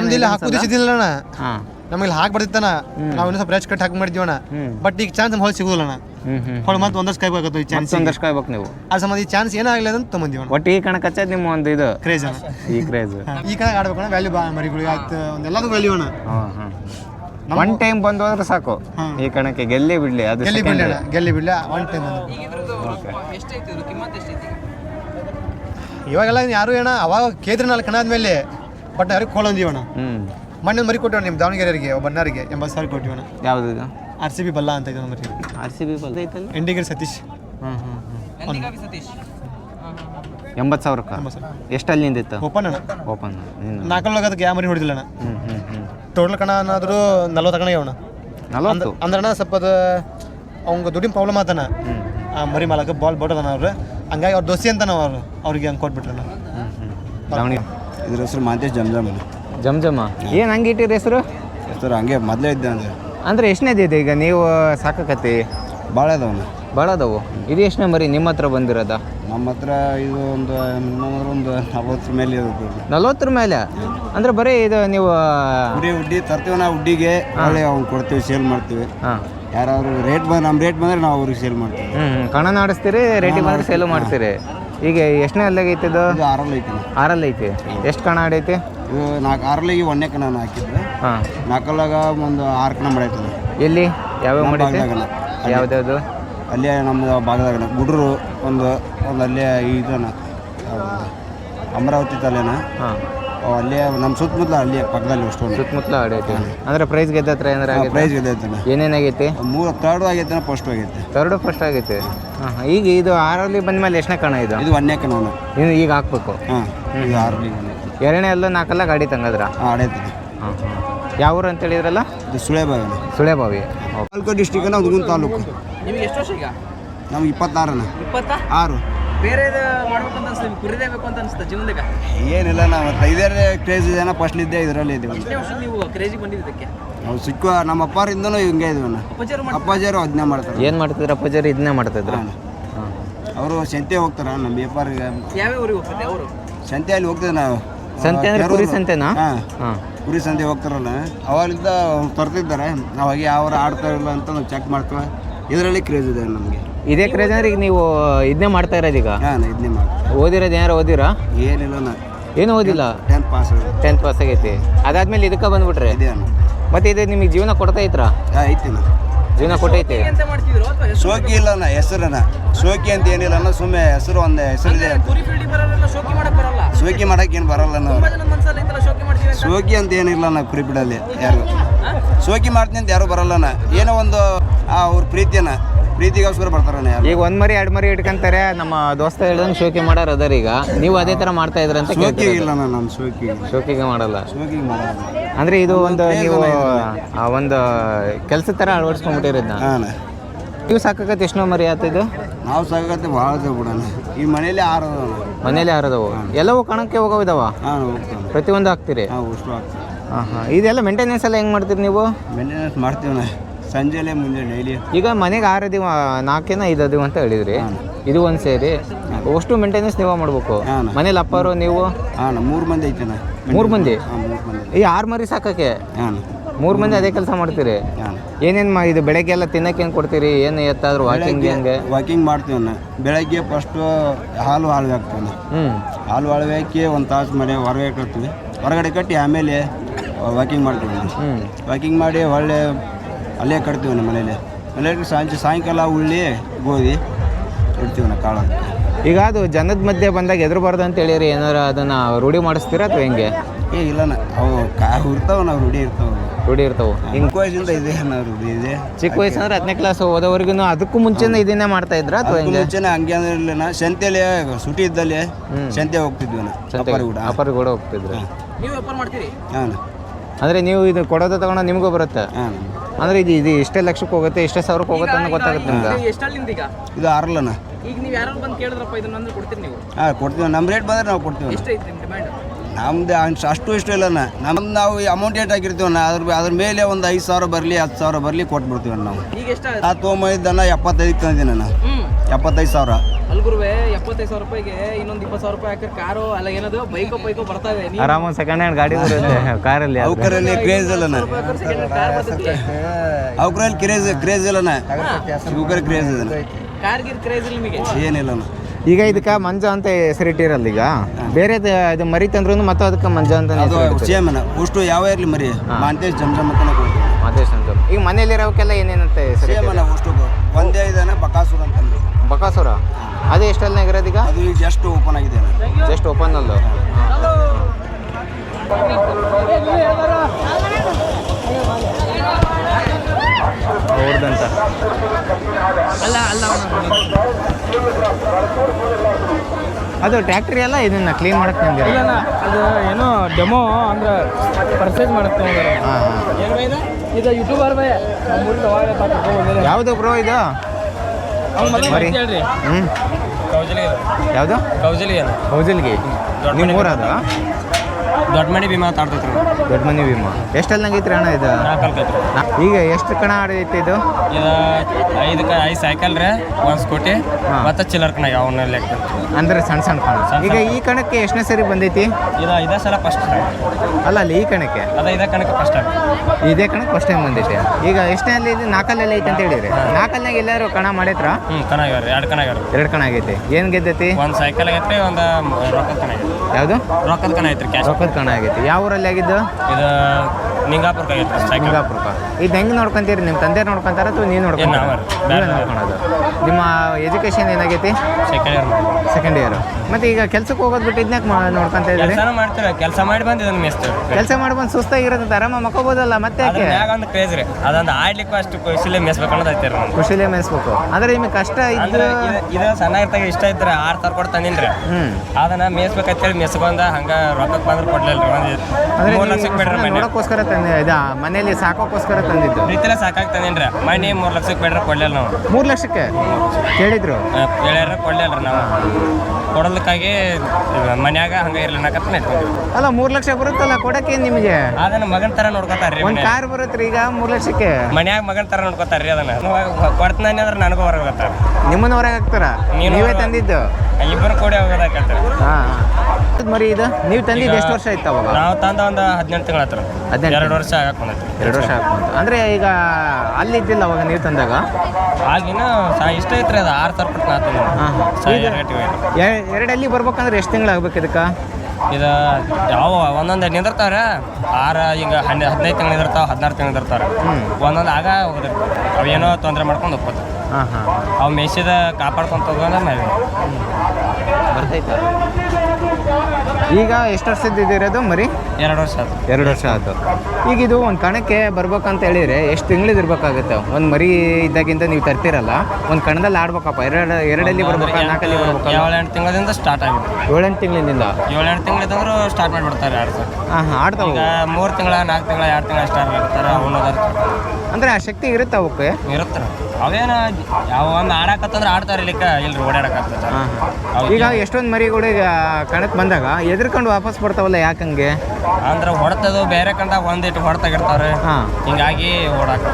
ಅಣ್ಣ. ಹಾಂ. ನಮಗೆ ಇಲ್ಲಿ ಹಾಕಿ ಬರ್ತಿತ್ತಣ್ಣ. ನಾವು ಇನ್ನೊಂದು ಸ್ವಲ್ಪ ಕಟ್ ಹಾಕಿ ಮಾಡಿದ್ವಣ್ಣ ಹ್ಮ್. ಬಟ್ ಈಗ ಚಾನ್ಸ್ ಹೋಗಿ ಸಿಗುದಿಲ್ಲ ಅಣ್ಣ ಹೊಳ ಮತ್ತೆ ಒಂದಷ್ಟು ಕಾಯ್ಬೇಕಾಗುತ್ತೆ ಈ ಚಾನ್ಸ್ ಒಂದಷ್ಟು ಕಾಯ್ಬೇಕು ನೀವು. ಆ ಸಂಬಂಧ ಈ ಚಾನ್ಸ್ ಏನಾಗಲಿ ಅಂತ ತೊಗೊಂಡಿವಣ್ಣ ಒಟ್ಟು ಈ ಕಣಕ್ಕೆ ಹಚ್ಚೋದು ನಿಮ್ಮ ಒಂದು ಇದು? ಕ್ರೇಜ್ ಅಣ್ಣ. ಈ ಕ್ರೇಜ್ ಈ ಕಣಕ್ಕೆ ಆಡ್ಬೇಕಣ್ಣ ವ್ಯಾಲ್ಯೂ ಬಾ ಮರಿಗಳು ಆಯ್ತು ಒಂದೆಲ್ಲದೂ ವ್ಯಾಲ್ಯೂ ಅಣ್ಣ. ಹಾಂ ಹಾಂ. ಒನ್ ಟೈಮ್ ಬಂದು ಹೋದ್ರೆ ಸಾಕು. ಈ ಕಣಕ್ಕೆ ಗೆಲ್ಲಿ ಬಿಡ್ಲಿ ಅದು ಗೆಲ್ಲಿ. ಬಿಡ್ಲಿ ಗೆಲ್ಲಿ ಬಿಡ್ಲಿ ಒನ್ ಟೈಮ್ ಇವಾಗೆಲ್ಲ ಯಾರು ಏನ ಅವಾಗ ಕೇದ್ರಿ ನಾಲ್ಕು ಕಣ ಆದ್ಮೇಲೆ ಬಟ್ ಯಾರಿಗೆ ಕೋಲಂದೀವಣ ಹ್ಞೂ ಮೊನ್ನೆ ಮರಿ ಕೊಟ್ಟಿವಣ ನಿಮ್ಮ ದಾವಣಗೆರೆಗೆ ಒಬ್ಬ ಬಣ್ಣಾರಿಗೆ ಎಂಬತ್ತು ಸಾವಿರ ಕೊಟ್ಟಿವಣ ಯಾವುದು ಇದು? ಆರ್ ಸಿ ಬಿ ಬಲ್ಲ ಅಂತ ಇದನ್ನು ಮರಿ. ಆರ್ ಸಿ ಬಿ ಬಂದೈತಲ್ಲ ಎಂಡಿಗೇರಿ ಸತೀಶ್. ಹ್ಞೂ ಹ್ಞೂ ಹ್ಞೂ ಸತೀಶ್. ಹಾಂ ಹಾಂ ಹಾಂ ಎಂಬತ್ತು ಸಾವಿರಕ್ಕೆ ಎಷ್ಟು ಎಷ್ಟು ಅಲ್ಲಿಂದಿತ್ತು ಓಪನ್ ಅಣ್ಣ. ಓಪನ್ ನಾಲ್ಕಲ್ಲಾಗ ಅದಕ್ಕೆ ಯಾವ ಮರಿ ಹೊಡಿದಿಲ್ಲ ಅಣ್ಣ. ಹ್ಞೂ ಟೋಟಲ್ ಕಣ ಅನ್ನಾದರೂ ನಲ್ವತ್ತು ಕಣ ಅವಣ ನಲ್ವತ್ತು? ಅಂದ್ರೆ ಅಣ್ಣ ಸ್ವಲ್ಪ ಅದು ಅವಂಗ ದುಡ್ಡಿನ ಪ್ರಾಬ್ಲಮ್ ಆತನ ಆ ಮರಿ ಮಾಲಕ ಬಾಲ್ ಬಡದನ ಅವ್ರು. ಹಂಗಾಗಿ ಅವ್ರ ದೋಸ್ತಿ ಅಂತಾನ ಅವ್ರು. ಅವ್ರಿಗೆ ಹಂಗೆ ಕೊಟ್ಬಿಟ್ರಣ್ಣ ಹ್ಞೂ ಹ್ಞೂ ದಾವಣಿ ಇದ್ರ ಹೆಸರು ಮಾಂತೇಶ್ ಜಮ್ಜಮ್. ಜಮ್ ಜಮ್ಮ ಏನು ಹಂಗೆ ಇಟ್ಟಿರಿ ಹೆಸರು? ಹೆಸರು ಹಂಗೆ ಮೊದಲೇ ಇದ್ದೆ ಅಂದ್ರೆ. ಅಂದರೆ ಎಷ್ಟನೇದಿದೆ ಈಗ ನೀವು ಸಾಕಕತ್ತಿ? ಭಾಳ ಅದಾವಣ್ಣ ಭಾಳ ಅದಾವು. ಇದು ಎಷ್ಟನೇ ಮರಿ ನಿಮ್ಮ ಹತ್ರ ಬಂದಿರೋದ? ನಮ್ಮ ಹತ್ರ ಇದು ಒಂದು ನಮ್ಮದ್ರ ಒಂದು ನಲ್ವತ್ತರ ಮೇಲೆ ಇರುತ್ತೆ ನಲ್ವತ್ತರ ಮೇಲೆ? ಅಂದರೆ ಬರೀ ಇದು ನೀವು ಉಡಿ ಉಡ್ಡಿ ತರ್ತೀವಿ ನಾವು ಉಡ್ಡಿಗೆ ಒಳ್ಳೆ ಅವ್ನು ಕೊಡ್ತೀವಿ ಸೇಲ್ ಮಾಡ್ತೀವಿ. ಹಾಂ. ಯಾರಾದ್ರು ರೇಟ್ ಬಂದು ನಮ್ಮ ರೇಟ್ ಬಂದರೆ ನಾವು ಅವ್ರಿಗೆ ಸೇಲ್ ಮಾಡ್ತೀವಿ. ಹ್ಞೂ ಹ್ಞೂ ಕಣ ನಾಡಿಸ್ತೀರಿ ರೇಟಿಗೆ ಬಂದ್ರೆ ಸೇಲು ಮಾಡ್ತೀರಿ. ಈಗ ಎಷ್ಟನೇ ಅಲ್ಲಾಗೈತಿ ಇದು? ಇದು ಆರಲ್ಲಿ ಐತಿ. ಆರಲ್ಲಿ ಐತಿ. ಎಷ್ಟು ಕಣ ಆಡೈತಿ? ನಾಲ್ಕು ಆರ್ಲಿಗೆ ಒಂದೇ ಕಣ ಹಾಕಿದ್ರೆ ಹಾಂ. ನಾಲ್ಕಲ್ಲಾಗ ಒಂದು ಆರು ಕಣ ಮಾಡೈತದ ಎಲ್ಲಿ? ಯಾವ್ಯಾವ ಮಾಡೈತಿ ಭಾಗದಾಗನ. ಯಾವ್ದ್ಯಾವ್ದು? ಅಲ್ಲೇ ನಮ್ಮ ಭಾಗದಾಗ ಗುಡ್ರು ಒಂದು ಒಂದು ಅಲ್ಲೇ ಇದನ್ನ ಯಾವ್ದು? ಅಮರಾವತಿ ತಲೆನ. ಹಾಂ. ಅಲ್ಲೇ ನಮ್ಮ ಸುತ್ತಮುತ್ತಲ ಅಲ್ಲೇ ಪಕ್ಕದಲ್ಲಿ ಅಷ್ಟೊಂದು. ಸುತ್ತಮುತ್ತಲ ಆಡೈತಿ ಅಂದ್ರೆ ಪ್ರೈಸ್ ಗೆದ್ದತ್ರ ಏನಾರ ಆಗೈತೆ? ಪ್ರೈಸ್ ಗೆದ್ದೈತನ ಏನೇನಾಗೈತಿ ಮೂರು ತರ್ಡ್ ಆಗೈತೆ ಫಸ್ಟ್ ಆಗೈತೆ. ತರ್ಡು ಫಸ್ಟ್ ಆಗೈತೆ? ಹಾಂ ಈಗ ಇದು ಆರಲ್ಲಿ ಬಂದ್ಮೇಲೆ ಎಷ್ಟನೇ ಕಣ ಇದು? ಇದು ಒಂದೇ ಕಣ ಇನ್ನು ಈಗ ಹಾಕ್ಬೇಕು? ಹಾಂ ಇದು ಆರಲ್ಲಿ ಎರಡನೇ ಅಲ್ಲ ನಾಲ್ಕಲ್ಲ ಗಾಡಿ ತಂಗದ್ರ? ಹಾಂ ಹಾಂ ಯಾವ ಊರು ಅಂತ ಹೇಳಿದ್ರಲ್ಲ? ಇದು ಸುಳೆಬಾವಿ. ಸುಳೆಬಾವಿ. ನಾಲ್ಕು ಡಿಸ್ಟಿಕ್ ಹುದುಗುನ್ ತಾಲೂಕು. ನಿಮಗೆ ಎಷ್ಟು ವರ್ಷ ಈಗ? ನಮ್ಗೆ ಇಪ್ಪತ್ತಾರನ. ಇಪ್ಪತ್ತಾ? ಆರು. ಬೇರೆ ಮಾಡ್ಬೇಕು ಅಂತ ಅನ್ಸ್ತದೆ ಕುರಿದೇ ಬೇಕು ಅಂತ ಅನ್ಸುತ್ತೆ ಜೀವನದಾಗ? ಏನಿಲ್ಲ ನಾವು ಇದೇ ಕ್ರೇಜ್ ಇದೆನ ಫಸ್ಟ್ ಇದ್ದೆ ಇದರಲ್ಲಿ ಇದ್ದೀವಿ ಎಷ್ಟನೇ ವರ್ಷ ನೀವು ಕ್ರೇಜಿಗೆ ಬಂದಿದ್ದಕ್ಕೆ ನಾವು ಸಿಕ್ಕ ನಮ್ಮ ಅಪ್ಪಾರಿಂದನೂ ಹಿಂಗೆ ಅಪ್ಪಚಾರ ಅಪ್ಪಾಜಿಯವರು ಅದನ್ನೇ ಮಾಡ್ತಾರೆ. ಏನು ಮಾಡ್ತಿದ್ರು ಪೂಜಾರಿ ಇದನ್ನೇ ಮಾಡ್ತಿದ್ರ. ಅವರು ಸಂತೆ ಹೋಗ್ತಾರ ನಮ್ಮ ವ್ಯಾಪಾರಿಗೆ ಯಾವ್ಯಾವ ಊರಿಗೆ ಹೋಗ್ತದೆ ಅವರು? ಸಂತೆಯಲ್ಲಿ ಹೋಗ್ತೇವೆ ನಾವು. ಸಂತೆ ಅಂದ್ರೆ ಕುರಿ ಸಂತೆನಾ? ಹಾಂ. ಹಾಂ. ಕುರಿ ಸಂತೆ ಹೋಗ್ತಾರಲ್ಲ ಅವಾಗಿಂದ ಅವ್ರು ತರ್ತಿದ್ದಾರೆ. ಅವಾಗ ಯಾವ ಆಡ್ತಾ ಇಲ್ಲ ಅಂತ ನಾವು ಚೆಕ್ ಮಾಡ್ತೇವೆ. ಇದರಲ್ಲಿ ಕ್ರೇಜ್ ಇದೆ ನಮಗೆ. ಇದೇ ಕ್ರೇಜ್ ಅಂದ್ರೆ ಈಗ ನೀವು ಇದನ್ನೇ ಮಾಡ್ತಾ ಇರೋದು ಈಗ? ಹಾಂ ಇದನ್ನೇ ಮಾಡಿ ಓದಿರೋದು ಏನಾರು ಓದಿರಾ? ಏನಿಲ್ಲ ನಾ. ಏನು ಓದಿಲ್ಲ? ಟೆಂತ್ ಪಾಸ್ ಟೆಂತ್ ಪಾಸ್ ಆಗೈತಿ. ಅದಾದ್ಮೇಲೆ ಇದಕ್ಕೆ ಬಂದ್ಬಿಟ್ರೆ? ಇದೆ ಅಣ್ಣ. ಮತ್ತೆ ಇದು ನಿಮಗೆ ಜೀವನ ಕೊಡ್ತಾ ಇತ್ರಾ ಹಾಂ ಐತಿ ನಾ ಜೀವನ ಕೊಟ್ಟೈತಿ. ಸೋಕಿ ಮಾಡ್ತಿದ್ರು ಅಥವಾ ಶೋಕಿ ಇಲ್ಲ ಅಣ್ಣ ಹೆಸರನ್ನ. ಶೋಕಿ ಅಂತ ಏನಿಲ್ಲ ಅಣ್ಣ ಸುಮ್ಮನೆ ಹೆಸರು ಒಂದು ಹೆಸರಿದೆ ಕುರಿ ಮಾಡಕ್ಕೇನು ಬರಲ್ಲ ಶೋಕಿ ಮಾಡಕ್ ಬರಲ್ಲ? ಶೋಕಿ ಮಾಡಕ್ಕೆ ಏನು ಬರಲ್ಲ ನಾವು ಶೋಕಿ ಅಂತ? ಶೋಕಿ ಅಂತ ಏನಿಲ್ಲ ಅಣ್ಣ ಕುರಿ ಬಿಡಲ್ಲಿ ಯಾರು ಶೋಕಿ ಮಾಡ್ತೀನಿ ಅಂತ ಯಾರು ಬರಲ್ಲನ ಏನೋ ಒಂದು ಆ ಅವ್ರ ಪ್ರೀತಿಯನ್ನ. ಪ್ರೀತಿಗೋಸ್ಕರ ಬರ್ತಾರಣ್ಣ ಯಾರು? ಈಗ ಒಂದ್ ಮರಿ ಎರಡ್ ಮರಿ ಇಟ್ಕೊಂತಾರೆ. ನಮ್ಮ ದೋಸ್ತ ಹೇಳ್ದಂಗೆ ಶೋಕಿ ಮಾಡಾರ ಅದರ ಈಗ. ನೀವು ಅದೇ ತರ ಮಾಡ್ತಾ ಇದ್ರ ಅಂತ ಶೋಕಿ ಇಲ್ಲ ನಾ ಶೋಕಿ ಶೋಕಿಗೆ. ಮಾಡಲ್ಲ. ಶೋಕಿಗೆ ಮಾಡಲ್ಲ. ಅಂದ್ರೆ ಇದು ಒಂದು ನೀವು ಆ ಒಂದು ಕೆಲಸ ತರ ಅಳವಡಿಸ್ಕೊಂಡ್ಬಿಟ್ಟಿರೋದ್ನ ಹಾಂ ನೀವು ಸಾಕಾಗತ್ತೆ ಎಷ್ಟೋ ಮರಿ ಆತಿದ್ದು ನಾವು ಸಾಕತ್ತೆ ಭಾಳ ಬಿಡಣ ಈ ಮನೇಲಿ ಆರು ಮನೇಲಿ ಯಾರದವು ಎಲ್ಲವೂ ಕಣಕ್ಕೆ ಹೋಗೋ ಇದಾವ ಹಾಂ ಪ್ರತಿಯೊಂದು ಹಾಕ್ತೀರಿ ಹಾಂ ಅಷ್ಟು ಹಾಂ ಹಾಂ ಇದೆಲ್ಲ ಮೇಂಟೆನೆನ್ಸ್ ಎಲ್ಲ ಹೆಂಗೆ ಮಾಡ್ತೀರಿ ನೀವು? ಮೇಂಟೆನೆನ್ಸ್ ಮಾಡ್ತೀವಣ್ಣ. ಸಂಜೆಲೆ ಮುಂಜಾನೆ ಡೈಲಿ ಈಗ ಮನೆಗೆ ಆರು ದಿವ ನಾಲ್ಕೇನ ಐದು ದಿವ ಅಂತ ಹೇಳಿದ್ರಿ. ಇದು ಒಂದು ಸೇರಿ. ಅಷ್ಟು ಮೇಂಟೆನೆನ್ಸ್ ನೀವು ಮಾಡ್ಬೇಕು. ಮನೇಲಿ ಅಪ್ಪಾರು ನೀವು? ಹಾಂ ಮೂರು ಮಂದಿ ಐತೆ ಮೂರು ಮಂದಿ? ಈ ಆರು ಮರಿ ಸಾಕಕ್ಕೆ? ಮೂರು ಮಂದಿ ಅದೇ ಕೆಲಸ ಮಾಡ್ತೀರಿ? ಏನೇನು ಮಾ ಇದು ಬೆಳಗ್ಗೆ ಎಲ್ಲ ತಿನ್ನಕ್ಕೆ ಏನು ಕೊಡ್ತೀರಿ? ಏನು ಎತ್ತಾದ್ರು ವಾಕಿಂಗ್ ಹೆಂಗೆ? ವಾಕಿಂಗ್ ಮಾಡ್ತೀವಣ್ಣ ಬೆಳಗ್ಗೆ ಫಸ್ಟು ಹಾಲು ಹಾಳು ಹಾಕ್ತೀವಿ ಹ್ಞೂ ಹಾಲು ಹಾಳು ಹಾಕಿ ಒಂದು ತಾಸು ಮನೆ ಹೊರಗೆ ಕಟ್ತೀವಿ. ಹೊರಗಡೆ ಕಟ್ಟಿ ಆಮೇಲೆ ವಾಕಿಂಗ್ ಮಾಡ್ತೀವಿ ವಾಕಿಂಗ್ ಮಾಡಿ ಒಳ್ಳೆ ಅಲ್ಲೇ ಕಟ್ತೀವಿ ನಮ್ಮ ಮನೇಲಿ ಮನೇಲಿ ಸಂಜೆ ಸಾಯಂಕಾಲ ಉಳ್ಳಿ ಗೋಧಿ ಇಡ್ತೀವಿ ನಾವು ಕಾಳು ಈಗ ಅದು ಜನದ ಮಧ್ಯೆ ಬಂದಾಗ ಹೆದರಬಾರ್ದು ಅಂತ ಹೇಳಿರಿ ಏನಾರು ಅದನ್ನ ರೂಢಿ ಮಾಡಿಸ್ತೀರಾ ಅಥವಾ ಹೆಂಗೆ? ಏ ಇಲ್ಲನ ಅವು ಕಾ ಇರ್ತಾವ ನಾವು ರೂಢಿ ಇರ್ತಾವೆ. ರೂಢಿ ಇರ್ತಾವೆ. ಹಿಂಗೆ ವಯಸ್ಸಿಂದ ಇದೆ ನಾವು ರೂಢಿ ಇದೆ. ಚಿಕ್ಕ ವಯಸ್ಸಂದ್ರೆ ಹತ್ತನೇ ಕ್ಲಾಸ್ ಓದೋವರೆಗೂ ಅದಕ್ಕೂ ಮುಂಚೆನೇ ಇದನ್ನೇ ಮಾಡ್ತಾ ಇದ್ರ ಅಥವಾ ಹಿಂಗೆ? ಮುಂಚೆನೇ ಹಂಗೆ ಅಂದ್ರೆ ಇರ್ಲಿಲ್ಲ ಸಂತೆಲಿ ಸುಟಿ ಇದ್ದಲ್ಲಿ ಸಂತೆ ಹೋಗ್ತಿದ್ವಿ ನಾವು ಅಪ್ಪರ್ ಕೂಡ ಹೋಗ್ತಿದ್ರು. ನೀವು ವ್ಯಾಪಾರ ಮಾಡ್ತೀರಿ? ಹಾಂ. ಅಂದ್ರೆ ನೀವು ಇದು ಕೊಡೋದು ತಗೊಂಡು ನಿಮಗೂ ಬರುತ್ತೆ? ಹಾಂ ಅಂದ್ರೆ ಇದು ಇದು ಎಷ್ಟೇ ಲಕ್ಷಕ್ಕೆ ಹೋಗುತ್ತೆ ಎಷ್ಟೇ ಸಾವಿರಕ್ಕೆ ಹೋಗುತ್ತೆ ಅನ್ನೋ ಗೊತ್ತಾಗುತ್ತೆ ನಿಮ್ಗೆ. ಈಗ? ಇದು ಆರಲ್ಲಣ್ಣ ಈಗ ನೀವು ಯಾರು ಬಂದು ಕೇಳಿದ್ರಪ್ಪ ಇದನ್ನ ಅಂದ್ರೆ ಕೊಡ್ತೀರಿ ನೀವು? ಹಾ ಕೊಡ್ತೀವಿ. ನಮ್ಮ ರೇಟ್ ಬಂದ್ರೆ ನಾವು ಕೊಡ್ತೀವಿ. ಎಷ್ಟೈತಿ ನಿಮ್ಮ ಡಿಮ್ಯಾಂಡ್ ನಮ್ದು ಅಷ್ಟು ಅಷ್ಟು ಇಷ್ಟು ಇಲ್ಲ ನಮ್ದು ನಾವು ಅಮೌಂಟ್ ಏಟ್ ಹಾಕಿರ್ತೀವಣ್ಣ. ಅದ್ರ ಅದ್ರ ಮೇಲೆ ಒಂದು ಐದು ಸಾವಿರ ಬರಲಿ ಹತ್ತು ಸಾವಿರ ಬರಲಿ ಕೊಟ್ಬಿಡ್ತೀವಿ ನಾವು. ಈಗ ಎಷ್ಟ ಆ ಎಪ್ಪತ್ತೈದು ತಂದಿದ್ದೀನಿ ನಾನು ಹ್ಮ್. ಎಪ್ಪತ್ತೈದು ಸಾವಿರ. ಅಲ್ಗುರುವೆ ಎಪ್ಪತ್ತೈದು ಸಾವಿರ ರೂಪಾಯಿಗೆ ಇನ್ನೊಂದು ಇಪ್ಪತ್ತು ಸಾವಿರ ರೂಪಾಯಿ ಹಾಕಿದ್ರೆ ಕಾರು ಅಲ್ಲ ಏನದು? ಬೈಕೋ ಬೈಕೋ ಬರ್ತಾವೆ ಆರಾಮ ಸೆಕೆಂಡ್ ಹ್ಯಾಂಡ್ ಗಾಡಿ ಬರುತ್ತೆ ಕಾರಲ್ಲಿ ಅವಕರಲ್ಲಿ ಕ್ರೇಜ್ ಬರ್ತೈತಿ. ಅವಕರಲ್ಲಿ ಕ್ರೇಜ್ ಕ್ರೇಜ್ ಇಲ್ಲಣ್ಣ. ಶುಗರ್ ಕ್ರೇಜ್ ಇದೆ ಕಾರ್ ಗಿರ್ ಕ್ರೇಜ್ ಇಲ್ಲ ನಿಮಗೆ? ಏನಿಲ್ಲಣ್ಣ. ಈಗ ಇದಕ್ಕೆ ಮಂಜ ಅಂತ ಹೆಸರಿಟ್ಟಿರಲ್ಲ ಈಗ. ಬೇರೆ ಇದು ಮರಿ ತಂದ್ರು ಮತ್ತೆ ಅದಕ್ಕೆ ಮಂಜ ಅಂತ ಅದು ಸೇಮ್ ಅಷ್ಟು ಯಾವ ಇರಲಿ ಮರಿ? ಮಾಂತೇಶ್ ಜಮ್ಜಮ್ ಅಂತಾನೆ ಕೊಡ್ತೀವಿ ಮದೇಶ್ ಅಂತ ಈಗ ಮನೆಯಲ್ಲಿರೋಕ್ಕೆಲ್ಲ ಏನೇನಂತ ಹೆಸರು ಸೇಮ್ ಅಣ್ಣ ಅಷ್ಟು ಒಂದೇ ಇದಾನೆ ಬಕಾಸುರ ಅಂತಂದು. ಬಕಾಸುರ? ಅದು ಎಷ್ಟೆಲ್ಲ ಇರೋದೀಗ ಅದು ಈಗ ಜಸ್ಟ್ ಓಪನ್ ಆಗಿದೆ ಜಸ್ಟ್ ಓಪನ್ ಅಲ್ಲ? ಅಲ್ಲ ಅಲ್ಲ ಅದು ಟ್ರ್ಯಾಕ್ಟ್ರಿ ಎಲ್ಲ ಇದನ್ನ ಕ್ಲೀನ್ ಮಾಡಕ್ಕೆ ತಂದಿರ ಇಲ್ಲ ಅದು ಏನೋ ಡೆಮೋ ಅಂದ್ರೆ ಪರ್ಚೇಸ್ ಹಾಂ ಇದು? ಯೂಟ್ಯೂಬರ್ ಬೈ ಯಾವುದು ಬ್ರೋ. ಇದು ಹೇಳ್ರಿ. ಹ್ಞೂ ಯಾವುದು? ಕೌಜಲಿ ಏನು? ಹೌಜಲ್ಗಿ ನಿಮ್ಮ ಊರದು ದೊಡ್ಡ ಮಡಿ ಬಿ ತಾಡ್ತೈತ್ರಿ ದೊಡ್ಡ ವಿಮ ವಿಮಾ. ಎಷ್ಟಲ್ಲಿ ನಂಗೈತ್ರಿ ಅಣ್ಣ ಇದು? ಈಗ ಎಷ್ಟು ಕಣ ಆಡೈತಿ ಇದು? ಇದು ಐದು ಕ ಐದು ಸೈಕಲ್ ರೀ ಒಂದು ಸ್ಕೂಟಿ. ಮತ್ತು ಚಿಲ್ಲರ್ ಕಣ ಅವನ್ನ ಲೆಕ್ಕ. ಅಂದ್ರೆ ಸಣ್ಣ ಸಣ್ಣ ಕಣ. ಈಗ ಈ ಕಣಕ್ಕೆ ಎಷ್ಟನೇ ಸರಿ ಬಂದೈತಿ? ಇದು ಇದೇ ಸಲ ಫಸ್ಟ್ ಅಲ್ಲ ಅಲ್ಲಿ ಈ ಕಣಕ್ಕೆ? ಅದ ಇದೇ ಕಣಕ್ಕೆ ಫಸ್ಟ್ ಟೈಮ್ ಇದೇ ಕಣಕ್ಕೆ ಫಸ್ಟ್ ಟೈಮ್ ಬಂದೈತಿ. ಈಗ ಎಷ್ಟನೇ ಅಲ್ಲಿ ಇದು ನಾಲ್ಕಲ್ಲಿ ಐತೆ ಅಂತ ಹೇಳಿರಿ ನಾಲ್ಕಲ್ನಾಗ ಎಲ್ಲರೂ ಕಣ ಮಾಡೈತ್ರ ಹ್ಞೂ ಕಣ ಆಗ್ಯಾವ ಎರಡು ಕಣ ಆಗ್ಯಾವ ಎರಡು ಕಣ ಆಗೈತಿ ಏನು ಗೆದ್ದೈತಿ? ಒಂದು ಸೈಕಲ್ ಆಗೈತಿ ಒಂದು ರೊಕ್ಕ ಕಣ ಆಗೈತಿ ಯಾವುದು? ರೊಕ್ಕದ ಕಣ ಐತ್ರಿ ಕ್ಯಾಶ್ ರೊಕ್ಕದ ಕಣ ಆಗೈತಿ. ಯಾವ ಊರಲ್ಲಿ ಆಗಿದ್ದು? ಇದು ನಿಂಗಾಪುರಕ್ಕೆ ಆಗೈತ್ರಿ ಸೈಕಲ್ ಸಿಂಗಾಪುರಕ್ಕೆ ಇದು ಹೆಂಗೆ ನೋಡ್ಕೊಂತೀರಿ? ನಿಮ್ಮ ತಂದೆ ನೋಡ್ಕೊಂತಾರ ಅಥವಾ ನೀನು ನೋಡ್ಕೊಂತಾರ? ಏ, ನಾವೇ. ನೀವೇ ನೋಡ್ಕೊಳೋದು. ನಿಮ್ಮ ಎಜುಕೇಶನ್ ಏನಾಗೈತಿ? ಸೆಕೆಂಡ್ ಇಯರ್ ಸೆಕೆಂಡ್ ಇಯರ್ ಮತ್ತೆ ಈಗ ಕೆಲ್ಸಕ್ಕೆ ಹೋಗೋದು ಬಿಟ್ಟು ಇದನ್ಯಾಕೆ ನೋಡ್ಕೊಂತ ಇದ್ದೀರಿ ಕೆಲಸನ ಕೆಲಸ ಮಾಡಿ ಬಂದಿದ್ದಾನೆ ಮಿಸ್ಟರ್ ಕೆಲಸ ಮಾಡ್ಬಂದು ಸುಸ್ತಾಗಿರೋದಂತ ಆರಾಮ ಮಕ್ಕೋಬೋದಲ್ಲ ಮತ್ತೆ ಅದ್ರ ಯಾಕೆ? ಮ್ಯಾಗ ಒಂದು ಕ್ರೇಜ್ ರೀ. ಅದೊಂದು ಆಡ್ಲಿಕ್ಕೂ ಅಷ್ಟು ಖುಷಿಲೇ ಮೇಸ್ಬೇಕು ಅನ್ನೋದು ಐತೆ ರೀ ನಮ್ಗೆ ಖುಷಿಲೇ ಮೆನ್ಸ್ಬೇಕು ಅಂದ್ರೆ ನಿಮಗೆ ಕಷ್ಟ ಅಂದ್ರೆ ಇದ್ದು ಇದು- ಇದು ಸಣ್ಣ ಇರ್ತಾಗ ಇಷ್ಟ ಇದ್ರೆ ಆರು ಸಾವಿರ ಕೊಟ್ಟು ತಂದಿನ್ರಿ. ಹ್ಮ್. ಅದನ್ನ ಮೇಸ್ಬೇಕಂತೇಳಿ ಮೆಸ್ಕೊಂಡ ಹಂಗ ರೊಕ್ಕ ಬಂದ್ರೆ ಕೊಡ್ಲಿಲ್ಲ ರೀ. ಒಂದು ಅಂದ್ರೆ ಮೂರು ಲಕ್ಷಕ್ಕೆ ಬೇಡ್ರಿ ಸುಮ್ನೆ ಮನೆ. ನೋಡೋಕ್ಕೋಸ್ಕರ ತಂದೆ ಇದ ಮನೆಯಲ್ಲಿ ಸಾಕೋಕ್ಕೋಸ್ಕರ ತಂದಿದ್ದು. ಪ್ರೀತಿಲೇ ಸಾಕಾಗಿ ತಂದಿನ್ರಿ. ಮನೆ ಮೂರು ಲಕ್ಷಕ್ಕೆ ಬೇಡ್ರೆ ಕೊಡ್ಲಿಲ್ಲ ನಾವು. ಮೂರು ಲಕ್ಷಕ್ಕೆ? ಕೇಳಿದ್ರು? ಹೇಳ್ಯಾರ ಕೊಡ್ಲಿಲ್ಲ ರೀ ನಾವು. ಕೊಡೋದಕ್ಕಾಗಿ ಮನ್ಯಾಗ ಹಂಗ ಇರ್ಲಿ ಅನ್ನಕತ್ತ ಇಟ್ಕೊಂಡ್ವಿ ಅಲ್ಲ ಮೂರ್ ಲಕ್ಷ ಬರುತ್ತಲ್ಲ ಕೊಡಕ್ಕೆ ನಿಮಗೆ? ಅದನ್ನ ಮಗನ ತರ ನೋಡ್ಕೊತಾರ್ರಿ ಒಂದು ಕಾರ್ ಬರುತ್ತೆ ಈಗ ಮೂರ್ ಲಕ್ಷಕ್ಕೆ? ಮನ್ಯಾಗ ಮಗನ್ ತರ ನೋಡ್ಕೊತಾರ್ರಿ ಅದನ್ನ. ಕೊಡ್ತಾನೆ ಅಂದ್ರೆ ನನಗೂ ಹೊರಗೆ ಹೋಗ್ತಾರ. ನಿಮ್ಮನ್ನ ಹೊರಗೆ ಹಾಕ್ತಾರ? ನೀವೇ ತಂದಿದ್ದು? ಇಬ್ಬರು ಕೂಡಿ ಹೋಗೋದಾಕತ್ತಾರೆ ಹಾಂ ಮರಿ ಇದು ನೀವು ತಂದಿದ್ದು ಎಷ್ಟು ವರ್ಷ ಆಯ್ತು ಅವಾಗ? ನಾವು ತಂದ ಒಂದು ಹದಿನೆಂಟು ತಿಂಗಳ ಹತ್ರ ಹದಿನೆಂಟು ಎರಡು ವರ್ಷ ಆಗಕ್ಕೆ ಎರಡು ವರ್ಷ ಹಾಕೊಂತ ಅಂದರೆ ಈಗ ಅಲ್ಲಿ ಇದ್ದಿಲ್ಲ ಅವಾಗ ನೀವು ತಂದಾಗ? ಆಗಿನ ಸಾ ಇಷ್ಟ ಐತ್ರಿ ಅದು ಆರು ಸಾವಿರ ಕೊಟ್ಟು ನಾ ತಂದೆ ಹಾಂ ಎರಡಲ್ಲಿ ಬರ್ಬೇಕಂದ್ರೆ ಎಷ್ಟು ತಿಂಗಳು ಆಗ್ಬೇಕು ಇದಕ್ಕೆ? ಇದು ಯಾವ ಒಂದೊಂದು ನಿಂದಿರ್ತಾರೆ. ಆರು ಈಗ ಹನ್ನೆ ಹದಿನೈದು ತಿಂಗಳು ನಿಂದಿರ್ತಾವೆ ಹದಿನಾರು ತಿಂಗಳು ನಿಂದಿರ್ತಾರೆ. ಒಂದೊಂದು ಆಗ ಹೋಗಿರ್ತಾವ ಅವು ಏನೋ ತೊಂದರೆ ಮಾಡ್ಕೊಂಡು ಹೋಗ್ಬೋದು. ಹಾಂ ಹಾಂ. ಅವು ಮೇಸಿದ ಕಾಪಾಡ್ಕೊಂತ ಹೋಗೋದ ಬರ್ತೈತ ಈಗ ಎಷ್ಟು ವರ್ಷದ ಇದಿರೋದು ಮರಿ? ಎರಡು ವರ್ಷ ಆಯ್ತು. ಎರಡು ವರ್ಷ ಆಯ್ತು. ಈಗ ಇದು ಒಂದು ಕಣಕ್ಕೆ ಬರ್ಬೇಕಂತ ಹೇಳಿದರೆ ಎಷ್ಟು ತಿಂಗಳಿದ್ದು ಇರಬೇಕಾಗುತ್ತೆ? ಒಂದು ಮರಿ ಇದ್ದಾಗಿಂದ ನೀವು ತರ್ತಿರಲ್ಲ ಒಂದು ಕಣದಲ್ಲಿ ಆಡ್ಬೇಕಪ್ಪ. ಎರಡು ಎರಡಲ್ಲಿ ಬರ್ಬೇಕಾ ನಾಲ್ಕಲ್ಲಿ ಬರ್ಬೇಕು ಏಳೆಂಟು ತಿಂಗಳಿಂದ ಸ್ಟಾರ್ಟ್ ಆಗಿದೆ ಏಳೆಂಟು ತಿಂಗಳಿಂದ? ಏಳೆಂಟು ತಿಂಗಳಿದಂದ್ರು ಸ್ಟಾರ್ಟ್ ಮಾಡಿಬಿಡ್ತಾರೆ ಸಾವಿರ ಹಾಂ ಹಾಂ ಆಡ್ತಾವು. ಮೂರು ತಿಂಗಳ ನಾಲ್ಕು ತಿಂಗಳ ಎರಡು ತಿಂಗಳ ಸ್ಟಾರ್ಟ್ ಮಾಡ್ತಾರೆ ಅವನದಾರ ಅಂದರೆ ಆ ಶಕ್ತಿ ಇರುತ್ತೆ ಅವಕ್ಕೆ. ಇರುತ್ತೆ ಅವೇನ ಯಾವ ಒಂದು ಆಡಾಕತ್ತಂದ್ರೆ ಆಡ್ತಾರೆ ಇಲ್ಲಿಕ ಇಲ್ರಿ ಓಡಾಡಕತ್ತ ಈಗ ಎಷ್ಟೊಂದು ಮರಿಗಳು ಈಗ ಕಣಕ್ಕೆ ಬಂದಾಗ ಎದ್ರಕೊಂಡು ವಾಪಸ್ ಬರ್ತಾವಲ್ಲ ಯಾಕಂಗೆ ಅಂದ್ರೆ ಹೊಡೆತದು ಬೇರೆ ಕಂಡಾಗ ಒಂದಿಟ್ಟು ಹೊಡೆತಾಗಿರ್ತಾರೆ ಹಿಂಗಾಗಿ ಓಡಾಕ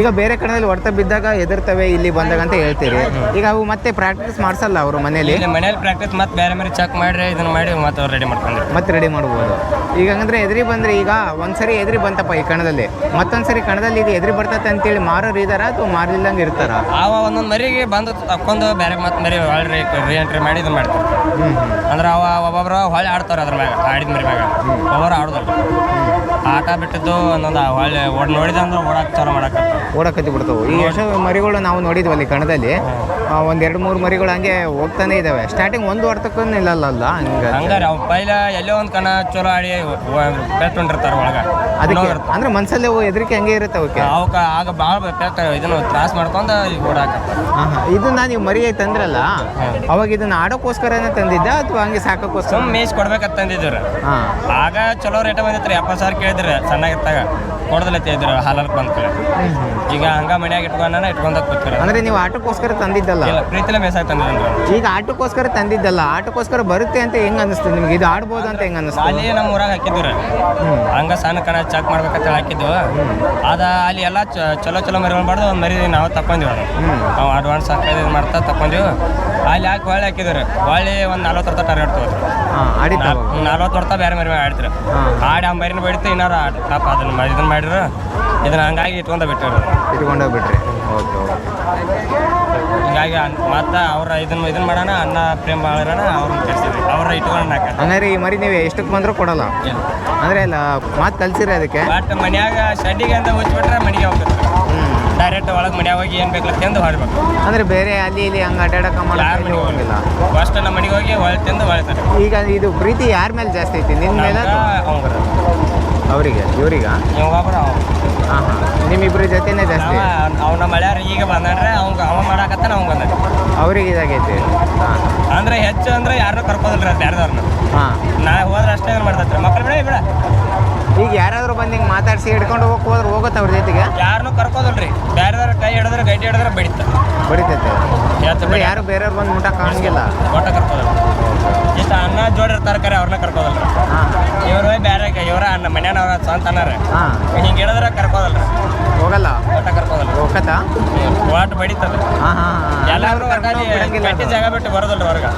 ಈಗ ಬೇರೆ ಕಣದಲ್ಲಿ ಹೊಡೆತ ಬಿದ್ದಾಗ ಎದುರ್ತವೆ ಇಲ್ಲಿ ಬಂದಾಗ ಅಂತ ಹೇಳ್ತೀರಿ. ಈಗ ಅವು ಮತ್ತೆ ಪ್ರಾಕ್ಟೀಸ್ ಮಾಡಿಸಲ್ಲ ಅವರು ಮನೇಲಿ ಮನೆಯಲ್ಲಿ ಮನೇಲಿ ಪ್ರಾಕ್ಟೀಸ್ ಮತ್ತೆ ಬೇರೆ ಮೇಲೆ ಚೆಕ್ ಮಾಡ್ರೆ ಇದನ್ನ ಮಾಡಿ ಮತ್ತೆ ಅವ್ರು ರೆಡಿ ಮಾಡ್ಕೊಂಡ್ರಿ ಮತ್ತೆ ರೆಡಿ ಮಾಡ್ಬೋದು. ಈಗ ಹಂಗಂದ್ರೆ ಎದ್ರಿ ಬಂದ್ರೆ ಈಗ ಒಂದ್ಸರಿ ಎದ್ರಿ ಬಂತಪ್ಪ ಈ ಕಣದಲ್ಲಿ. ಮತ್ತೊಂದ್ಸರಿ ಕಣದಲ್ಲಿ ಇದು ಎದುರಿ ಬರ್ತತೆ ಅಂತೇಳಿ ಮಾರೋರು ಇದಾರ ಅಥವಾ ಮಾರಿಲ್ಲಂಗೆ ಇರ್ತಾರ? ಅವ ಒಂದೊಂದು ಮರಿಗೆ ಬಂದು ತಕ್ಕೊಂಡು ಬೇರೆ ಮತ್ತೆ ಮರಿ ಹೊಳ್ಳಿ ರೀ ಎಂಟ್ರಿ ಮಾಡಿ ಇದನ್ನ ಮಾಡ್ತಾರೆ. ಅಂದ್ರೆ ಅವ ಒಬ್ಬೊಬ್ರು ಹೊಳೆ ಆಡ್ತಾರೆ ಅದ್ರ ಮ್ಯಾಗ ಆಡಿದ ಮರಿ ಮ್ಯಾಗ. ಒಬ್ಬರು ಆಡೋದಲ್ಲ. ಆಟ ಬಿಟ್ಟಿದ್ದು ಒಂದೊಂದು ಒಳ್ಳೆ ಓಡ್ ನೋಡಿದ ಅಂದ್ರೆ ಓಡಾಕ್ ಚಾಲು ಮಾಡಕತ್ತ ಓಡಕತ್ತಿ ಬಿಡ್ತವೆ ಈ ಎಷ್ಟೋ ಮರಿಗಳು ನಾವು ನೋಡಿದ್ವಲ್ಲಿ ಕಣದಲ್ಲಿ ಒಂದ್ ಎರಡು ಮೂರು ಮರಿಗಳು ಹಂಗೆ ಹೋಗ್ತಾನೆ ಇದಾವೆ. ಸ್ಟಾರ್ಟಿಂಗ್ ಒಂದು ಹೊಡ್ತಕ್ಕೂ ನಿಲ್ಲಲ್ಲ ಹಂಗೆ ಹಂಗಾರೆ ಅವ್ ಪೈಲ ಎಲ್ಲೋ ಒಂದು ಕಣ ಚಲೋ ಆಡಿ ಬೆಟ್ಕೊಂಡಿರ್ತಾರೆ ಒಳಗ. ಅದಕ್ಕೆ. ಅಂದ್ರೆ ಮನ್ಸಲ್ಲಿ ಅವು ಹೆದರಿಕೆ ಹಂಗೆ ಇರುತ್ತೆ ಅವಕ್ಕೆ? ಅವಕ್ಕ ಆಗ ಭಾಳ ಇದನ್ನು ತ್ರಾಸ ಮಾಡ್ಕೊಂಡು ಇದು ಇದನ್ನ ನೀವು ಮರಿ ತಂದ್ರಲ್ಲ ಅವಾಗ ಇದನ್ನ ಆಡೋಕ್ಕೋಸ್ಕರನೇ ತಂದಿದ್ದ ಅಥವಾ ಹಂಗೆ ಸಾಕೋಕ್ಕೋಸ್ಕರ? ಸುಮ್ ಮೇಸ್ ಕೊಡ್ಬೇಕಂತ ತಂದಿದ್ರು. ಹಾ. ಆಗ ಚಲೋ ರೇಟ ರೀ. ಎಪ್ಪತ್ತು ಸಾವಿರ ಕೇಳಿದ್ರೆ ಸಣ್ಣಗಿರ್ತಾಗ ಕೊಡದಲ್ಲ ಇದ್ರು ಹಾಲಲ್ಲಿ ಬಂದ್ಕೊಳ್ಳಿ ಈಗ ಹಂಗ ಮನ್ಯಾಗ ಇಟ್ಕೊಂಡ ಇಟ್ಕೊಂಡ ಕೂತಿರ ಅಂದ್ರೆ ನೀವು ಆಟಕ್ಕೋಸ್ಕರ ತಂದಿದ್ದಲ್ಲ? ಇಲ್ಲ ಪ್ರೀತಿಲೇ ಬೇಸಾಯ ತಂದಿದ್ರು ಈಗ ಆಟಕ್ಕೋಸ್ಕರ ತಂದಿದ್ದಲ್ಲ ಆಟಕ್ಕೋಸ್ಕರ ಬರುತ್ತೆ ಅಂತ ಹೆಂಗ್ ಅನಿಸ್ತು ನಿಮ್ಗೆ? ಇದು ಆಡ್ಬೋದು ಅಂತ ಹೆಂಗ್ ಅನಿಸ್ತು ಅಲ್ಲಿ ನಮ್ಮ ಊರಾಗ ಹಾಕಿದ್ರು ಹಂಗ ಸಣ್ಣ ಕಣ ಚೆಕ್ ಮಾಡ್ಬೇಕಂತ ಹಾಕಿದ್ದು. ಹಾಕಿದ್ವು ಅದ ಅಲ್ಲಿ ಎಲ್ಲ ಚಲೋ ಚಲೋ ಮರಿ ಮಾಡ್ಬಾರ್ದು ಒಂದು ಮರಿ ನಾವು ತಕೊಂಡಿವ್ ನಾವು ಅಡ್ವಾನ್ಸ್ ಹಾಕಿ ಮಾಡ್ತಾ ತಕೊಂದಿವಿ ಅಲ್ಲಿ ಹಾಕಿ ಹೊಳ್ಳಿ ಹಾಕಿದ್ರು ಹೊಳ್ಳಿ ಒಂದು ನಲ್ವತ್ತು ವರ್ಷ ಟಾರ್ಗೆಟ್ ತಗೋದ್ರು ಆಡಿತ್ತು ನಲ್ವತ್ತು ವರ್ಷ ಬೇರೆ ಮರಿ ಆಡ್ತಾರೆ. ಆಡಿ ಆ ಮರಿನ ಬಿಡ್ತು ಇನ್ನಾರು ಟಾಪ್ ಅದನ್ನ ಇದನ್ನ ಮಾಡಿದ್ರು. ಇದನ್ನ ಹಂಗಾಗಿ ಇಟ್ಕೊಂಡ ಬಿಟ್ಟರು ಇಟ್ಕೊಂಡೋಗ್ಬಿಟ್ರಿ ಓಕೆ ಓಕೆ. ಹೀಗಾಗಿ ಮತ್ತೆ ಅವ್ರ ಇದನ್ನ ಇದನ್ನ ಮಾಡೋಣ ಅನ್ನ ಪ್ರೇಮ್ ಮಾಡೋಣ ಅವ್ರನ್ನ ಕರ್ಸಿದ್ವಿ. ಅವ್ರ ಇಟ್ಕೊಂಡು ಹಾಕ ಹಂಗಾರೆ ಈ ಮರಿ ನೀವು ಎಷ್ಟಕ್ಕೆ ಬಂದರೂ ಕೊಡಲ್ಲ. ಅಂದ್ರೆ ಇಲ್ಲ ಮಾತು ಕಲ್ಸಿರಿ ಅದಕ್ಕೆ. ಬಟ್ ಮನ್ಯಾಗ ಶೆಡ್ಡಿಗೆ ಅಂತ ಹೋಗ್ಬಿಟ್ರೆ ಮನೆಗೆ ಹೋಗ್ತದೆ ಹ್ಮ್ ಡೈರೆಕ್ಟ್ ಒಳಗೆ ಮನ್ಯಾಗ ಹೋಗಿ ಏನು ಬೇಕು ತಿಂದು ಹೊರಬೇಕು ಅಂದ್ರೆ ಬೇರೆ ಅಲ್ಲಿ ಇಲ್ಲಿ ಹಂಗೆ ಅಡ್ಡಾಡಕ ಯಾರ ಫಸ್ಟ್ ನಮ್ಮ ಮನೆಗೆ ಹೋಗಿ ಹೊಳೆ ತಿಂದು ಹೊಳಿತಾರೆ. ಈಗ ಇದು ಪ್ರೀತಿ ಯಾರ ಮೇಲೆ ಜಾಸ್ತಿ ಐತಿ? ನಿನ್ನ ಮೇಲೆ ಅವಂಗ ಅವರಿಗೆ? ಇವರಿಗ? ಇವಾಗ ಹಾಂ ಜೊತೆನೇ ಜಾಸ್ತಿ? ಅವನ ಮಳ್ಯಾರ ಈಗ ಬಂದ್ರೆ ಅವಂಗ ಅವ ಮಾಡಾಕತ್ತಾನ ಅವಂಗ ಬಂದ ಅವ್ರಿಗೆ ಇದಾಗೈತಿ. ಹಾಂ ಅಂದ್ರೆ ಹೆಚ್ಚು ಅಂದ್ರೆ ಯಾರನ್ನೂ ಕರ್ಕೋದಿಲ್ಲ ಅದು ಬೇರೆದವ್ರನ್ನ ಹಾಂ. ನಾ ಹೋದ್ರೆ ಅಷ್ಟೇ ಏನು ಮಾಡ್ತೈತ್ರಿ? ಮಕ್ಳು ಬಿಡ ಬಿಡ. ಈಗ ಯಾರಾದರೂ ಬಂದು ಹಿಂಗೆ ಮಾತಾಡಿಸಿ ಹಿಡ್ಕೊಂಡು ಹೋಗಕ್ಕೆ ಹೋದ್ರೆ ಹೋಗುತ್ತೆ ಅವ್ರ ಜೊತೆಗೆ. ಯಾರನ್ನೂ ಕರ್ಕೋದಲ್ರಿ. ಬೇರೆದವ್ರ ಕೈ ಹಿಡಿದ್ರೆ ಗಟ್ಟಿ ಹಿಡಿದ್ರೆ ಬಡಿತ. ಬಡಿತೈತೆ. ಯಾರು ಬೇರೆಯವ್ರು ಬಂದು ಮುಟ್ಟ ಕಾಣಂಗಿಲ್ಲ. ಒಟ್ಟ ಕರ್ಕೋದಲ್ಲ ಇಷ್ಟು ಅನ್ನ ಜೋಡಿ ಇರ್ತಾರೆ ಕರೆ ಅವ್ರನ್ನ ಕರ್ಕೋದಲ್ಲ ಇವರು ಬೇರೆ ಇವರ ಅನ್ನ ಮನೆಯವ್ರ ಸ್ವಂತ ಅನ್ನಾರ ಹಾಂ. ಹಿಂಗೆ ಹಿಡಿದ್ರೆ ಕರ್ಕೋದಲ್ರಿ. ಹೋಗಲ್ಲ? ಒಟ್ಟ ಕರ್ಕೋದಲ್ಲ ಹೋಗತ್ತ? ಒಟ್ಟು ಬಡಿತದ. ಎಲ್ಲಾದ್ರೂ ಹಾಂ ಹಾಂ. ಎಲ್ಲಾರು ಕರ್ಕೊಂಡು ಹೋಗ್ ಗಟ್ಟಿ ಜಾಗ ಬಿಟ್ಟು ಬರೋದಿಲ್ಲ ಹೊರಗೆ.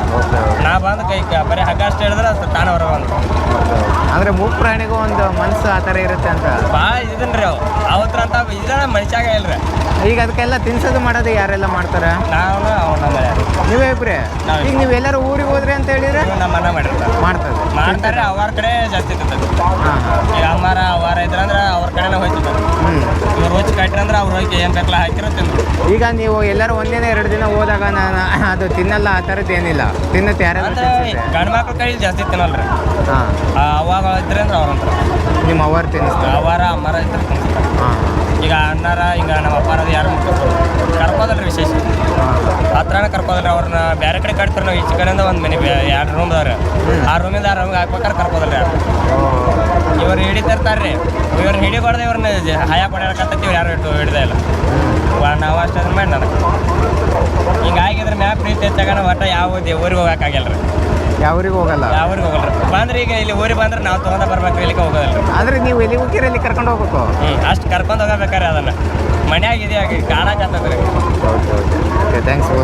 ನಾ ಬಂದು ಕೈ ಬರೀ ಹಗ್ಗ ಅಷ್ಟು ಹಿಡಿದ್ರೆ ಅಷ್ಟು ತಾನೇ ಹೊರಗೆ ಬಂದು. ಅಂದ್ರೆ ಮೂಕ್ ಪ್ರಾಣಿಗೂ ಒಂದು ಮನಸ್ಸು ಆ ಥರ ಇರುತ್ತೆ ಅಂತ. ಭಾಳ ಇದನ್ರಿ ಅವು. ಅವತ್ರ ಅಂತ ಇದ್ರ ಮನುಷ್ಯಾಗ ಇಲ್ರಿ. ಈಗ ಅದಕ್ಕೆಲ್ಲ ತಿನ್ಸೋದು ಮಾಡೋದು ಯಾರೆಲ್ಲ ಮಾಡ್ತಾರೆ? ನಾವು ಅವ್ನ ಮನೆ ನೀವೇ ಇಬ್ರೆ? ಈಗ ನೀವು ಎಲ್ಲರೂ ಊರಿಗೆ ಹೋದ್ರಿ ಅಂತ ಹೇಳಿದ್ರೆ? ನಮ್ಮ ಮನೆ ಮಾಡಿರ್ತಾರೆ. ಮಾಡ್ತದೆ ಮಾಡ್ತಾರೆ ಅವ್ರ ಕಡೆ ಜಾಸ್ತಿ ಇರ್ತದೆ. ಈಗ ಅಮ್ಮಾರ ಅವಾರ ಇದ್ರಂದ್ರೆ ಅವ್ರ ಕಡೆನೇ ಹೋಯ್ತಿದ್ದಾರೆ ಇವ್ರು ರೋಚ್ ಕಟ್ಟಿರಂದ್ರೆ ಅವ್ರು ಹೋಗಿ ಏನು ಬೇಕಲ್ಲ ಹಾಕಿರೋ ತಿಂದ್ರು ಈಗ ನೀವು ಎಲ್ಲರೂ ಒಂದಿನ ಎರಡು ದಿನ ಹೋದಾಗ ನಾನು ಅದು ತಿನ್ನಲ್ಲ ಆ ಥರದ್ದು ಏನಿಲ್ಲ. ತಿನ್ನುತ್ತೆ ಯಾರು ಗಂಡು ಮಕ್ಳ ಕೈಲಿ ಜಾಸ್ತಿ ತಿನ್ನಲ್ರಿ. ಹಾಂ. ಅವಾಗ ಇದ್ರೆ ಅಂದ್ರೆ ಅವ್ರಂತ್ರ ನಿಮ್ಮ ಅವರ ತಿನ್ನಿಸ್ತಾರೆ ಅವಾರ ಅಮ್ಮಾರ ಇದ್ರೆ ಹಾಂ. ಈಗ ಅಣ್ಣಾರ ಈಗ ನಮ್ಮ ಅಪ್ಪನದು ಯಾರು ಕರ್ಕೋದಲ್ರಿ ವಿಶೇಷ. ಆ ಹತ್ರನ ಕರ್ಕೋದಲ್ರಿ ಅವ್ರನ್ನ ಬೇರೆ ಕಡೆ ಕಟ್ತಾರೆ ನಾವು ಈಚೆ ಕಡೆಯಿಂದ ಒಂದು ಮನೆ ಎರಡು ರೂಮ್ ಅದಾವ್ರಿ. ಆ ರೂಮಿಂದ ಆ ರೂಮ್ಗೆ ಹಾಕ್ಬೇಕಾರೆ ಕರ್ಕೋದಲ್ರಿ ಯಾರು? ಇವ್ರು ಹಿಡಿತಿರ್ತಾರ್ರಿ ಇವ್ರನ್ನ ಹಿಡಿಬಾರ್ದು ಇವ್ರನ್ನ ಹಯ ಹಯ ಕೊಡಕತ್ತೀವಿ ಯಾರು ಇಟ್ಟು ಹಿಡ್ದೇ ಇಲ್ಲ. ನಾವು ಅಷ್ಟು ಮಾಡಿ ನನಗೆ. ಹಿಂಗಾಗಿ ಇದ್ರ ಮ್ಯಾಪ್ ಪ್ರೀತಿ ಹೆಚ್ಚಾಗ ಒಟ್ಟು ಯಾವ ಊರಿಗೆ ಹೋಗಕ್ಕಾಗಿಲ್ಲ ರೀ ಯಾವ ಊರಿಗೆ ಹೋಗಲ್ಲ? ಯಾವ ಹೋಗಲ್ಲ ಬಂದ್ರೆ ಈಗ ಇಲ್ಲಿ ಊರಿಗೆ ಬಂದ್ರೆ ನಾವು ತಗೊಂಡ ಬರ್ಬೇಕು ಇಲ್ಲಿಗೆ ಹೋಗೋದಿಲ್ಲ ಆದ್ರೆ ನೀವು ಎಲ್ಲಿ ಹೋಗಿರಿ ಅಲ್ಲಿ ಕರ್ಕೊಂಡು ಹೋಗ್ಬೇಕು? ಹ್ಞೂ ಅಷ್ಟು ಕರ್ಕೊಂಡು ಹೋಗಬೇಕಾರೆ ಅದನ್ನ. ಮನ್ಯಾಗ ಇದೆಯಾಗಿ ಕಾಣಕತ್ತದ್ರಿ ಓಕೆ ಓಕೆ ಥ್ಯಾಂಕ್ಸು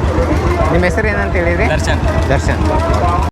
ನಿಮ್ಮ ಹೆಸರು ಏನಂತ ಹೇಳಿದ್ರಿ? ದರ್ಶನ್. ದರ್ಶನ್.